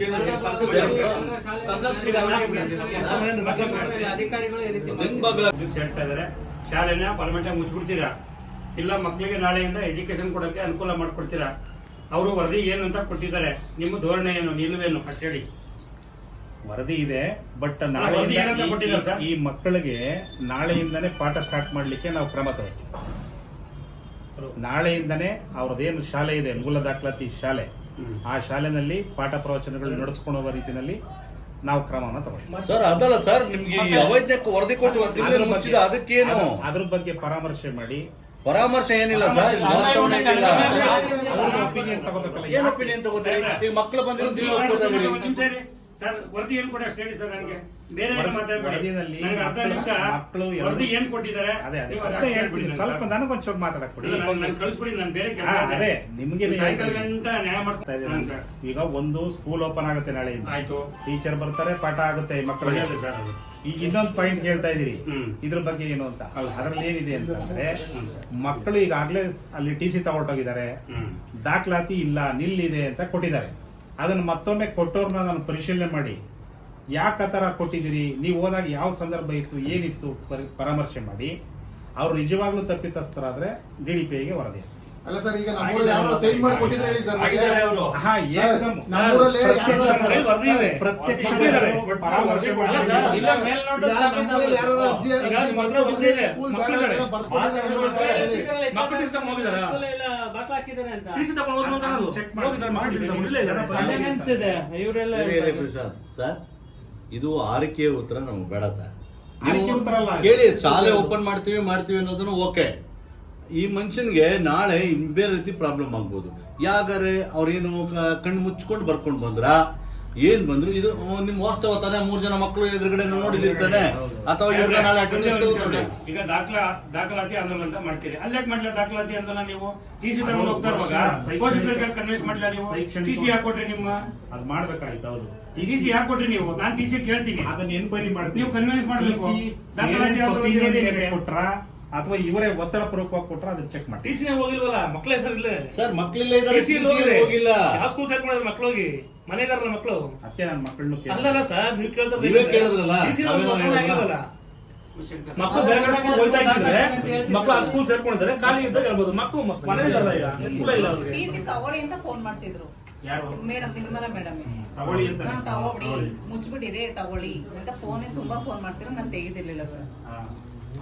ಇದಾರೆ ಶಾಲೆನ ಪರ್ಮನೆಂಟ್ ಆಗಿ ಮುಚ್ಚಿಬಿಡ್ತೀರಾ ಇಲ್ಲ ಮಕ್ಕಳಿಗೆ ನಾಳೆಯಿಂದ ಎಜುಕೇಶನ್ ಕೊಡಕ್ಕೆ ಅನುಕೂಲ ಮಾಡ್ಕೊಡ್ತೀರಾ ಅವರು ವರದಿ ಏನು ಅಂತ ಕೊಟ್ಟಿದ್ದಾರೆ. ನಿಮ್ಮ ಧೋರಣೆ ಏನು ನಿಲುವೇನು ಅಷ್ಟು ಹೇಳಿ. ವರದಿ ಇದೆ ಬಟ್ ವರದಿ ಏನಂತ ಈ- ಕೊಟ್ಟಿದ್ದಾರೆ ಸರ್? ಈ ಮಕ್ಕಳಿಗೆ ನಾಳೆಯಿಂದನೇ ಪಾಠ ಸ್ಟಾರ್ಟ್ ಮಾಡ್ಲಿಕ್ಕೆ ನಾವು ಕ್ರಮ ತಗೋತೀವಿ ನಾಳೆಯಿಂದನೇ ಅವ್ರದ್ದೇನು ಶಾಲೆ ಇದೆ ಮೂಲ ದಾಖಲಾತಿ ಶಾಲೆ. ಆ ಶಾಲೆನಲ್ಲಿ ಪಾಠ ಪ್ರವಚನಗಳು ನಡೆಸ್ಕೊಳ್ಳುವ ರೀತಿಯಲ್ಲಿ ನಾವು ಕ್ರಮವನ್ನು ತಗೋತೀವಿ ಸರ್ ಅದಲ್ಲ ಸರ್ ನಿಮ್ಗೆ ಈ ಅವೈಜ್ಞಾನಿಕ ವರದಿ ಕೊಟ್ಟು ಒಂದು ತಿಂಗಳು ಮುಚ್ಚಿದ ಅದಕ್ಕೇನು? ಅದ್ರ- ಅದ್ರ ಬಗ್ಗೆ ಪರಾಮರ್ಶೆ ಮಾಡಿ ಪರಾಮರ್ಶೆ ಏನಿಲ್ಲ ಸರ್. ಒಪಿನಿಯನ್ ತಗೋಬೇಕಲ್ಲ ಏನ್ ಒಪಿನಿಯನ್ ತಗೋತೀರಿ? ಈಗ ಮಕ್ಕಳು ಬಂದಿರೋ ಒಪ್ಕೋತಾ ಇರಿ. ಸರ್ ವರದಿ ಏನ್ ಕೂಡ ಅಷ್ಟು ಸರ್ ನನಗೆ. ಬೇರೆ ಏನು ಮಾತಾಡ್ಬೇಡಿ. ವರದಿನಲ್ಲಿ ನನಗೆ ಅರ್ಧ ನಿಮಿಷ ಮಕ್ಕಳು ಎರಡು- ವರದಿ ಏನ್ ಕೊಟ್ಟಿದ್ದಾರೆ? ಅದೇ ಅದೇ. ನೀವು ಅದನ್ನ ಹೇಳ್ತೀನಿ. ಹೇಳ್ಬಿಡಿ ಸ್ವಲ್ಪ ನನಗೆ ನನಗೊಂಚೂರು ಮಾತಾಡಕ್ ಕೊಡಿ ಇಲ್ಲ, ನಾನು ಕಳಿಸ್ಬಿಡಿ ನಾನು ಬೇರೆ ಹಾ, ಕೆಲಸ ಅದೇ ನಿಮ್ಗೆ ಸಾಯಂಕಾಲ ಗಂಟ ನ್ಯಾಯ ಮಾಡ್ತಾ ಹೇಳ್ತಾ ಈಗ ಒಂದು ಸ್ಕೂಲ್ ಓಪನ್ ಆಗುತ್ತೆ ನಾಳೆ ಆಯ್ತು. ಟೀಚರ್ ಬರ್ತಾರೆ ಪಾಠ ಆಗುತ್ತೆ ಈ ಮಕ್ಕಳಿಗೆ. ಒಳ್ಳೆಯದು ಸರ್ ಅದು. ಈಗ ಇನ್ನೊಂದು ಪಾಯಿಂಟ್ ಹೇಳ್ತಾ ಇದೀರಿ ಹ್ಮ್. ಇದ್ರ ಬಗ್ಗೆ ಏನು ಅಂತ. ಅದರಲ್ಲಿ ಅದ್ರಲ್ಲಿ ಏನಿದೆ ಅಂತಂದ್ರೆ ಹ್ಮ್ ಸರ್. ಮಕ್ಕಳು ಈಗಾಗ್ಲೇ ಅಲ್ಲಿ ಟಿ ಸಿ ತಗೊಂಡೋಗಿದ್ದಾರೆ ಹ್ಮ್. ದಾಖಲಾತಿ ಇಲ್ಲ ನಿಲ್ಲಿದೆ ಅಂತ ಕೊಟ್ಟಿದ್ದಾರೆ. ಅದನ್ನ ಮತ್ತೊಮ್ಮೆ ಕೊಟ್ಟೋರ್ನ ನಾನು ಪರಿಶೀಲನೆ ಮಾಡಿ. ಯಾಕೆ ಆ ಥರ ಕೊಟ್ಟಿದ್ದೀರಿ? ನೀವು ಹೋದಾಗ ಯಾವ ಸಂದರ್ಭ ಇತ್ತು ಏನಿತ್ತು? ಪರಿ- ಪರಾಮರ್ಶೆ ಮಾಡಿ. ಅವರು ನಿಜವಾಗ್ಲೂ ತಪ್ಪಿತಸ್ಥರಾದ್ರೆ ಡಿ ಡಿ ಪಿ ಐಗೆ ವರದಿ. ಅಲ್ಲ ಸರ್ ಈಗ ಸೈನ್ ಮಾಡಿ ಕೊಟ್ಟಿದ್ರೆ ಹೇಳಿ ಇವರೆಲ್ಲ. ಸರ್? ಇದು ಆರೈಕೆಯ ಉತ್ತರ ನಮ್ಗೆ ಬೇಡ ಸರ್. ಕೇಳಿ ಶಾಲೆ ಓಪನ್ ಮಾಡ್ತೀವಿ ಮಾಡ್ತೀವಿ ಅನ್ನೋದನ್ನು ಓಕೆ. ಈ ಮನುಷ್ಯನ್ಗೆ ನಾಳೆ ಬೇರೆ ರೀತಿ ಪ್ರಾಬ್ಲಮ್ ಆಗ್ಬೋದು. ಯಾಕಾರೆ ಅವ್ರೇನು ಕಣ್ಣು ಮುಚ್ಕೊಂಡು ಬರ್ಕೊಂಡು ಬಂದ್ರ ಏನ್ ಬಂದ್ರು ಇದು ನಿಮ್ ವಾಸ್ತವ ತಾನೆ ಮೂರ್ ಜನ ಮಕ್ಕಳು ಎದುರುಗಡೆ ನೋಡಿದಿರ್ತಾನೆ. ಅಥವಾ ನಾಳೆ ಈಗ ದಾಖಲಾ ದಾಖಲಾತಿ ಆಂದೋಲನ ಅಂತ ಮಾಡ್ತೀರಿ. ಅಲ್ಲೇ ಮಾಡ್ಲಿಲ್ಲ ದಾಖಲಾತಿ ಆಂದೋಲನ ನೀವು? ಟಿ ಸಿ ತಗೊಂಡು ಹೋಗ್ತಾ ಇರುವಾಗ ಶೈಕ್ಷಣಿಕ- ಪೋಷಕರಿಗೆ ಕನ್ವಿನ್ಸ್ ಮಾಡ್ಲಿಲ್ಲ ನೀವು? ಟಿ ಸಿ ಹಾಕೊಟ್ರಿ ನಿಮ್ಮ? ಅದು ಮಾಡ್ಬೇಕಾಯ್ತು ಹೌದು. ಟಿ ಸಿ ಹಾಕೊಟ್ರಿ ನೀವು. ನಾನ್ ಟಿ ಸಿ ಕೇಳ್ತೀನಿ. ಅದನ್ನ ಎನ್ಕ್ವೈರಿ ಮಾಡ್ತೀವಿ ನೀವು ಕನ್ವಿನ್ಸ್ ಮಾಡಬೇಕು? ಕೊಟ್ರಾ? ಅಥವಾ ಇವರೇ ಒತ್ತಡ ಪೂರ್ವಕವಾಗಿ ಕೊಟ್ರ ಅದನ್ನ ಚೆಕ್ ಟಿ ಮಾಡಿ ಸಿ ಹೋಗಿಲ್ವಲ್ಲ? ಮಕ್ಳ ಹೆಸರಿಲ್ಲ ಸರ್ ಮಕ್ಕಳಿಲ್ಲ ಇದ್ದಾರೆ ಟಿ ಸಿ ಹೋಗಿಲ್ಲ. ಯಾವ ಸ್ಕೂಲ್ ಸೇರ್ಕೊಂಡಿದ್ರು ಮಕ್ಕಳು ಹೋಗಿ? ಮನೆ ಇದಾರಲ್ಲ ಮಕ್ಕಳು ಅತ್ತೆ ನನ್ನ ಮಕ್ಕಳನ್ನು ಅಲ್ಲಲ್ಲ ಸರ್ ನೀವು ಕೇಳ್ತಾರೆ ನೀವೇ ಕೇಳಿದ್ರಲ್ಲ, ಟಿಸಿ ಮಕ್ಕಳು ಬೇರೆ ಕಡೆ ಸ್ಕೂಲ್ ಹೋಗ್ತಾ ಇದ್ದಾರೆ ಮಕ್ಕಳು ಆ ಸ್ಕೂಲ್ ಸೇರ್ಕೊಂಡಿದ್ದಾರೆ ಖಾಲಿ ಇದ್ದಾಗ ಹೇಳ್ಬೋದು. ಮಕ್ಕಳು ಮನೆ ಇದಾರಲ್ಲ ಈಗ ಸ್ಕೂಲ್ ಇಲ್ಲ ಅವ್ರಿಗೆ ಟಿ ಸಿ ತಗೊಳ್ಳಿ ಅಂತ ಫೋನ್ ಮಾಡ್ತಿದ್ರು. ಯಾರು? Madam Nirmala madam. ತಗೊಳ್ಳಿ ಅಂತ ನಾನು ತಗೊಳ್ಳಿ. ಮುಚ್ಚಿಬಿಟ್ಟಿದೆ ತಗೊಳ್ಳಿ. ಅಂತ ಫೋನ್ ತುಂಬಾ ಫೋನ್ ಮಾಡ್ತೀರಾ ನಾನು ತೆಗೆದಿರ್ಲಿಲ್ಲ ಸರ್.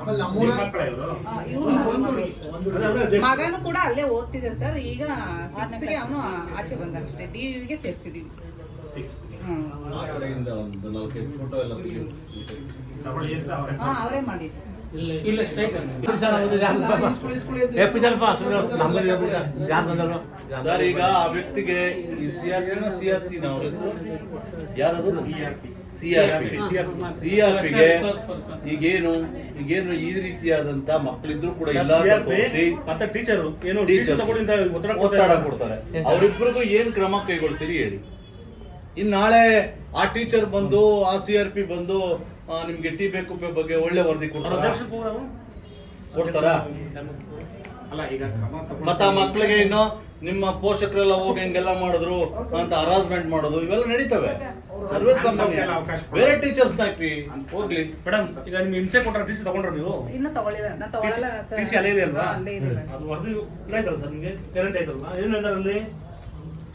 ಆಮೇಲೆ ನಮ್ಮೂರ. ಮಗನು ಕೂಡ ಅಲ್ಲೇ ಓದ್ತಿದೆ ಸರ್. ಈಗ ಸಿಕ್ಸ್ತ್ಗೆ ಅವನು ಆಚೆ ಬಂದ ಅಷ್ಟೇ ಡಿ ವಿಗೆ ಸೇರಿಸಿದೀವಿ ಸಿಕ್ಸ್ತ್ ಹ್ಮ್. ಆ ಒಂದು ನಾಲ್ಕೈದು ಫೋಟೋ ಎಲ್ಲ ತೆಗಿ ತಗೊಳ್ಳಿ ಅಂತ ಅವರೇ ಮಾಡಿದ್ರು. ಇಲ್ಲ ಸ್ಟ್ರೈಕ್ ಸರ್ ಈಗ ಆ ವ್ಯಕ್ತಿಗೆ ಈ ಸಿ ಆರ್ ಪಿನ ಸಿ ಆರ್ ಸಿ ಅವ್ರ ಹೆಸರು? ಯಾರದು? C R P C R ಪಿಗೆ ಈಗೇನು ಈಗೇನು ಈ ರೀತಿಯಾದಂತ ಮಕ್ಕಳಿದ್ರು ಕೂಡ ಇಲ್ಲ ಅಂತ ಟೀಚರ್ ಒತ್ತಡ ಕೊಡ್ತಾರೆ. ಅವರಿಬ್ಬರಿಗೂ ಏನ್ ಕ್ರಮ ಕೈಗೊಳ್ತೀರಿ ಹೇಳಿ. ಇನ್ ನಾಳೆ ಆ ಟೀಚರ್ ಬಂದು ಆ ಸಿ ಆರ್ ಪಿ ಬಂದು ನಿಮ್ಗೆ ಟಿ ಬೇಕು ಬಗ್ಗೆ ಒಳ್ಳೆ ವರದಿ ಕೊಡ್ತಾರ? ಕೊಡ್ತಾರ? ಮತ್ತ ಆ ಮಕ್ಳಿಗೆ ಇನ್ನು ನಿಮ್ಮ ಪೋಷಕರೆಲ್ಲ ಹೋಗಿ ಹಂಗೆಲ್ಲ ಮಾಡಿದ್ರು ಅಂತ ಹರಾಸ್ಮೆಂಟ್ ಮಾಡೋದು ಇವೆಲ್ಲ ನಡೀತವೆ. ಸರ್ವೇ ಸಾಮಾನ್ಯ. ಬೇರೆ ಟೀಚರ್ಸ್ ಹಾಕಿ ಹೋಗ್ಲಿ. ಮೇಡಮ್ ಈಗ ನಿಮ್ಗೆ ಹಿಂಸೆ ಕೊಟ್ಟ ಟಿ ಸಿ ತಗೊಂಡ್ರ ನೀವು? ಇನ್ನು ತಗೊಳ್ಳಿಲ್ಲ ನಾ ತಗೊಳ್ಳಲ್ಲ ಟಿ ಸಿ ಅಲ್ಲೇ ಇದೆ. ಅಲ್ವಾ ಅದು ವರದಿ ಇದಾಯ್ತಲ್ಲ ಸರ್ ನಿಮಗೆ ಕರೆಂಟ್ ಆಯ್ತಲ್ವಾ ಏನು ಹೇಳ್ತಾರೆ ಅಲ್ಲಿ?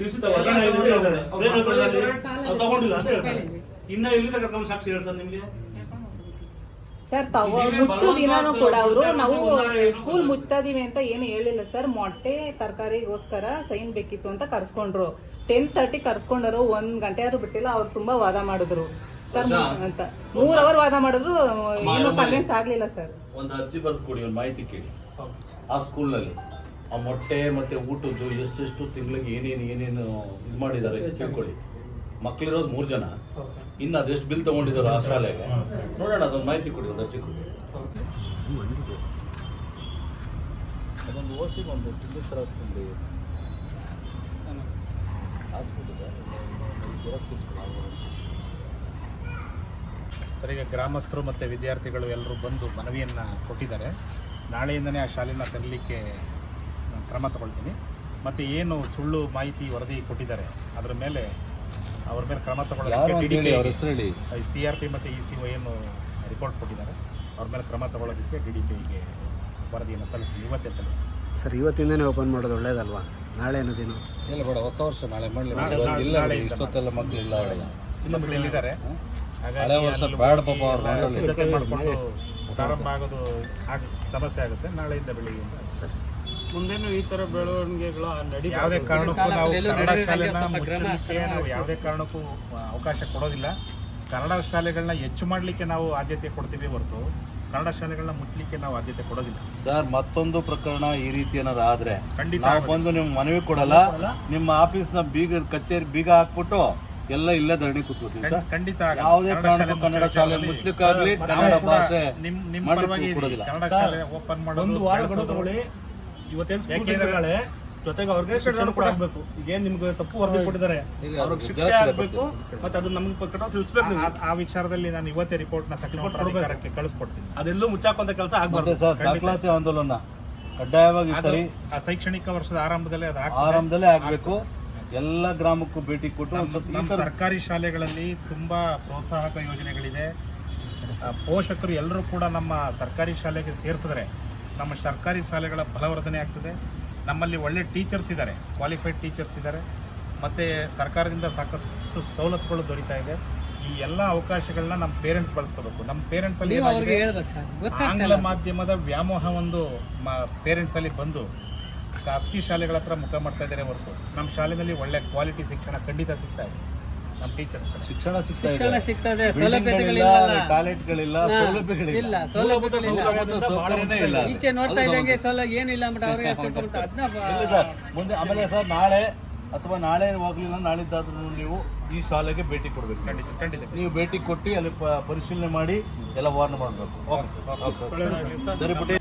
ಹೇಳ್ತಾರೆ ಹೇಳ್ತಾರೆ ಅಲ್ಲಿ? ಅದು ತಗೊಂಡಿಲ್ಲ ಅಂತ ಹೇಳ್ತಾರೆ. ಇನ್ನ ಎಲ್ಲಿಂದ ಕರ್ಕೊಂಡು ಸಾಕ್ಷಿ ಹೇಳಿ ಸರ್ ನಿಮ್ಗೆ? ಸರ್ ತಗೋ ಮುಚ್ಚು ದಿನಾನು ಕೂಡ ಅವರು ನಾವು ಸ್ಕೂಲ್ ಮುಚ್ತಾ ಇದೀವಿ ಅಂತ ಏನು ಹೇಳಿಲ್ಲ ಸರ್. ಮೊಟ್ಟೆ ತರಕಾರಿಗೋಸ್ಕರ ಸೈನ್ ಬೇಕಿತ್ತು ಅಂತ ಕರ್ಸ್ಕೊಂಡ್ರು. Ten thirty ಕರ್ಸ್ಕೊಂಡರು. ಒಂದ್ ಗಂಟೆ ಆದ್ರೂ ಬಿಟ್ಟಿಲ್ಲ. ಅವ್ರು ತುಂಬಾ ವಾದ ಮಾಡಿದ್ರು. ಸರ್ ಅಂತ. ಮೂರ್ ಅವರ್ ವಾದ ಮಾಡಿದ್ರು. ಏನು ಕನ್ವಿನ್ಸ್ ಆಗ್ಲಿಲ್ಲ ಸರ್. ಒಂದು ಅರ್ಜಿ ಬರೆದು ಕೊಡಿ ಒಂದು ಮಾಹಿತಿ ಕೇಳಿ. ಆ ಸ್ಕೂಲ್ನಲ್ಲಿ ಆ ಮೊಟ್ಟೆ ಮತ್ತೆ ಊಟದ್ದು ಎಷ್ಟೆಷ್ಟು ತಿಂಗಳಿಗೆ ಏನೇನು ಏನೇನು ಇದು ಮಾಡಿದ್ದಾರೆ ತಿಳ್ಕೊಳ್ಳಿ. ಮಕ್ಕಳಿರೋದು ಮೂರು ಜನ. ಇನ್ನು ಅದೆಷ್ಟು ಬಿಲ್ ತಗೊಂಡಿದ್ದಾರೆ ಆ ಶಾಲೆಗೆ? ನೋಡೋಣ ಅದೊಂದು ಮಾಹಿತಿ ಕೊಡಿ ಒಂದು ಅರ್ಜಿ ಕೊಡಿ ಅದೊಂದು ಒಂದು ಸರ್ ಈಗ ಗ್ರಾಮಸ್ಥರು ಮತ್ತು ವಿದ್ಯಾರ್ಥಿಗಳು ಎಲ್ಲರೂ ಬಂದು ಮನವಿಯನ್ನು ಕೊಟ್ಟಿದ್ದಾರೆ. ನಾಳೆಯಿಂದನೇ ಆ ಶಾಲೆನ ತೆರಲಿಕ್ಕೆ ಕ್ರಮ ತಗೊಳ್ತೀನಿ. ಮತ್ತು ಏನು ಸುಳ್ಳು ಮಾಹಿತಿ ವರದಿ ಕೊಟ್ಟಿದ್ದಾರೆ ಅದರ ಮೇಲೆ ಅವ್ರ ಮೇಲೆ ಕ್ರಮ ತಗೊಳ್ಳೋದಕ್ಕೆ ಸಿ ಆರ್ ಪಿ ಮತ್ತು ಇ ಸಿ ಒ ಏನು ರಿಪೋರ್ಟ್ ಕೊಟ್ಟಿದ್ದಾರೆ. ಅವ್ರ ಮೇಲೆ ಕ್ರಮ ತಗೊಳ್ಳೋದಕ್ಕೆ ಡಿ ಡಿ ಪಿಗೆ ವರದಿಯನ್ನು ಸಲ್ಲಿಸ್ತೀನಿ ಇವತ್ತೇ ಸಲ್ಲಿಸ್ತೀನಿ. ಸರ್ ಇವತ್ತಿಂದನೇ ಓಪನ್ ಮಾಡೋದು ಒಳ್ಳೇದಲ್ವಾ? ನಾಳೆ ಏನು ದಿನ. ಇಲ್ಲ ಬೇಡ ಹೊಸ ವರ್ಷ ನಾಳೆ ಮಾಡಲಿ. ನಾಳೆ- ನಾಳೆ- ಇಲ್ಲ ನಾಳೆಯಿಂದ ಇಷ್ಟೊತ್ತೆಲ್ಲ ಮಕ್ಕಳಿಲ್ಲ ಮಕ್ಕಳು ಇಲ್ಲಿದ್ದಾರೆ ಹಳೆ ಹಾಗಾಗಿ ವರ್ಷ ಬೇಡ ಪಾಪ ಅವ್ರು ಮಾಡಿಕೊಂಡು ಪ್ರಾರಂಭ ಆಗೋದು ಆಗ ಸಮಸ್ಯೆ ಆಗುತ್ತೆ ನಾಳೆಯಿಂದ ಬೆಳಿಗ್ಗೆ. ಮುಂದೇನು ಈ ತರ ಬೆಳವಣಿಗೆಗಳು ನಡಿ ಯಾವುದೇ ಕಾರಣಕ್ಕೂ ನಾವು ಕನ್ನಡ ಶಾಲೆನ ಮುಚ್ಚಲಿಕ್ಕೆ ನಾವು ಯಾವುದೇ ಕಾರಣಕ್ಕೂ ಅವಕಾಶ ಕೊಡೋದಿಲ್ಲ. ಕನ್ನಡ ಶಾಲೆಗಳನ್ನ ಹೆಚ್ಚು ಮಾಡಲಿಕ್ಕೆ ನಾವು ಆದ್ಯತೆ ಕೊಡ್ತೀವಿ ಹೊರತು ಕನ್ನಡ ಶಾಲೆಗಳನ್ನ ಮುಚ್ಚಲಿಕ್ಕೆ ನಾವು ಆದ್ಯತೆ ಕೊಡೋದಿಲ್ಲ. ಸರ್ ಮತ್ತೊಂದು ಪ್ರಕರಣ ಈ ರೀತಿ ಏನಾದ್ರು ಆದ್ರೆ ಖಂಡಿತ ನಾವು ಬಂದು ನಿಮ್ ಮನವಿ ಕೊಡಲ್ಲ. ನಿಮ್ಮ ಆಫೀಸ್ನ ಬೀಗ ಕಚೇರಿ ಬೀಗ ಹಾಕ್ಬಿಟ್ಟು ಎಲ್ಲ ಇಲ್ಲೇ ಧರಣಿ ಕೂತ್ಕೋತೀವಿ ಖಂಡ್- ಸರ್. ಖಂಡಿತ. ಯಾವುದೇ ಕನ್ನಡ ಕಾರಣಕ್ಕೂ ಶಾಲೆ ಕನ್ನಡ ಶಾಲೆ ಮುಚ್ಚಲಿಕ್ಕೆ ಮುಚ್ಲಿಕ್ಕಾಗ್ಲಿ ಕನ್ನಡ ಭಾಷೆ ನಿಮ್ ನಿಮ್ಮ ಪರವಾಗಿ ಕೊಡೋದಿಲ್ಲ. ಕನ್ನಡ ಶಾಲೆ ಓಪನ್ ಮಾಡೋದು ಒಂದು ವಾರ ಗಡುವು ಬೆಳೆಸೋದು. ತಗೊಳ್ಳಿ ಇವತ್ತೇನು ಸ್ಕೂಲ್ ಜೊತೆಗೆ ಅವ್ರಿಗೆ ಶಿಕ್ಷಣ ಕೂಡ ಆಗ್ಬೇಕು ಈಗೇನ್ ನಿಮ್ಗೆ ತಪ್ಪು ವರದಿ ಕೊಟ್ಟಿದ್ದಾರೆ? ಅವ್ರಿಗೆ ಶಿಕ್ಷೆ ಆಗ್ಬೇಕು ಮತ್ತೆ ಅದು ನಮ್ಗೆ ಪಕ್ಕ ತಿಳಿಸ್ಬೇಕು ನೀವು. ಆ- ಆ ವಿಚಾರದಲ್ಲಿ ನಾನು ಇವತ್ತೇ ರಿಪೋರ್ಟ್ನ Report ಪ್ರಾಧಿಕಾರಕ್ಕೆ ಕಳಿಸ್ಕೊಡ್ತೀನಿ. ಅದೆಲ್ಲೂ ಮುಚ್ಚಾಕುವಂತ ಕೆಲಸ ಮತ್ತೆ ಆಗ್ಬಾರ್ದು ಸರ್ ದಾಖಲಾತಿ ಆಂದೋಲನ. ಕಡ್ಡಾಯವಾಗಿ ಅದು ಸರಿ. ಆ ಶೈಕ್ಷಣಿಕ ವರ್ಷದ ಆರಂಭದಲ್ಲೇ ಅದು ಆಗ್ತದೆ. ಆರಂಭದಲ್ಲೇ ಆಗ್ಬೇಕು. ಎಲ್ಲ ಗ್ರಾಮಕ್ಕೂ ಭೇಟಿ ಕೊಟ್ಟು ಒಂದ್ ಸ್ವಲ್ಪ ಈ ನಮ್ಮ ಥರ ಸರ್ಕಾರಿ ಶಾಲೆಗಳಲ್ಲಿ ತುಂಬಾ ಪ್ರೋತ್ಸಾಹಕ ಯೋಜನೆಗಳಿದೆ. ಆ, ಪೋಷಕರು ಎಲ್ಲರೂ ಕೂಡ ನಮ್ಮ ಸರ್ಕಾರಿ ಶಾಲೆಗೆ ಸೇರಿಸಿದ್ರೆ ನಮ್ಮ ಸರ್ಕಾರಿ ಶಾಲೆಗಳ ಬಲವರ್ಧನೆ ಆಗ್ತದೆ. ನಮ್ಮಲ್ಲಿ ಒಳ್ಳೆ ಟೀಚರ್ಸ್ ಇದ್ದಾರೆ ಕ್ವಾಲಿಫೈಡ್ ಟೀಚರ್ಸ್ ಇದ್ದಾರೆ. ಮತ್ತು ಸರ್ಕಾರದಿಂದ ಸಾಕಷ್ಟು ಸವಲತ್ತುಗಳು ದೊರೀತಾ ಇದೆ. ಈ ಎಲ್ಲ ಅವಕಾಶಗಳನ್ನ ನಮ್ಮ ಪೇರೆಂಟ್ಸ್ ಬಳಸ್ಕೋಬೇಕು. ನಮ್ಮ ಪೇರೆಂಟ್ಸ್ ಅಲ್ಲಿ ಏನಾಗಿದೆ, ಆಂಗ್ಲ ಮಾಧ್ಯಮದ ವ್ಯಾಮೋಹ ಒಂದು ಪೇರೆಂಟ್ಸ್ ಅಲ್ಲಿ ಬಂದು ಖಾಸಗಿ ಶಾಲೆಗಳ ಹತ್ರ ಮುಖ ಮಾಡ್ತಾ ಇದ್ದಾರೆ ಹೊರತು. ನಮ್ಮ ಶಾಲೆಯಲ್ಲಿ ಒಳ್ಳೆ ಕ್ವಾಲಿಟಿ ಶಿಕ್ಷಣ ಖಂಡಿತ ಸಿಗ್ತಾ ಇದೆ. ಶಿಕ್ಷಣ ಸಿಗ್ತಾ ಇದೆ. ಶಿಕ್ಷಣ ಸಿಗ್ತದೆ ಸೌಲಭ್ಯಗಳಿಲ್ಲ ಟಾಯ್ಲೆಟ್ಗಳಿಲ್ಲ ಸೌಲಭ್ಯಗಳಿಲ್ಲ. ಇಲ್ಲ ಸೌಲಭ್ಯಗಳಿಲ್ಲ. ಈಚೆ ನೋಡ್ತಾ ಇದ್ದಂಗೆ. ಸೌಲಭ್ಯ. ಏನಿಲ್ಲ ಅಂದ್ಬಿಟ್ಟು (laughs) ಅವ್ರಿಗೆ ಅದನ್ನ ಇಲ್ಲ ಮುಂದೆ ಆಮೇಲೆ ಸರ್ ನಾಳೆ ಅಥವಾ ನಾಳೆ ಹೋಗ್ಲಿಲ್ಲ ನಾಳಿದ್ದಾದ್ರೂ ನೀವು ಈ ಶಾಲೆಗೆ ಭೇಟಿ ಕೊಡಬೇಕು. ಖಂಡಿತ ಖಂಡಿತ. ನೀವು ಭೇಟಿ ಕೊಟ್ಟು ಅಲ್ಲಿ ಪರಿಶೀಲನೆ ಮಾಡಿ ಎಲ್ಲ ವಾರ್ನ್ ಮಾಡಬೇಕು. ಸರಿ ಪುಟ್ಟಿ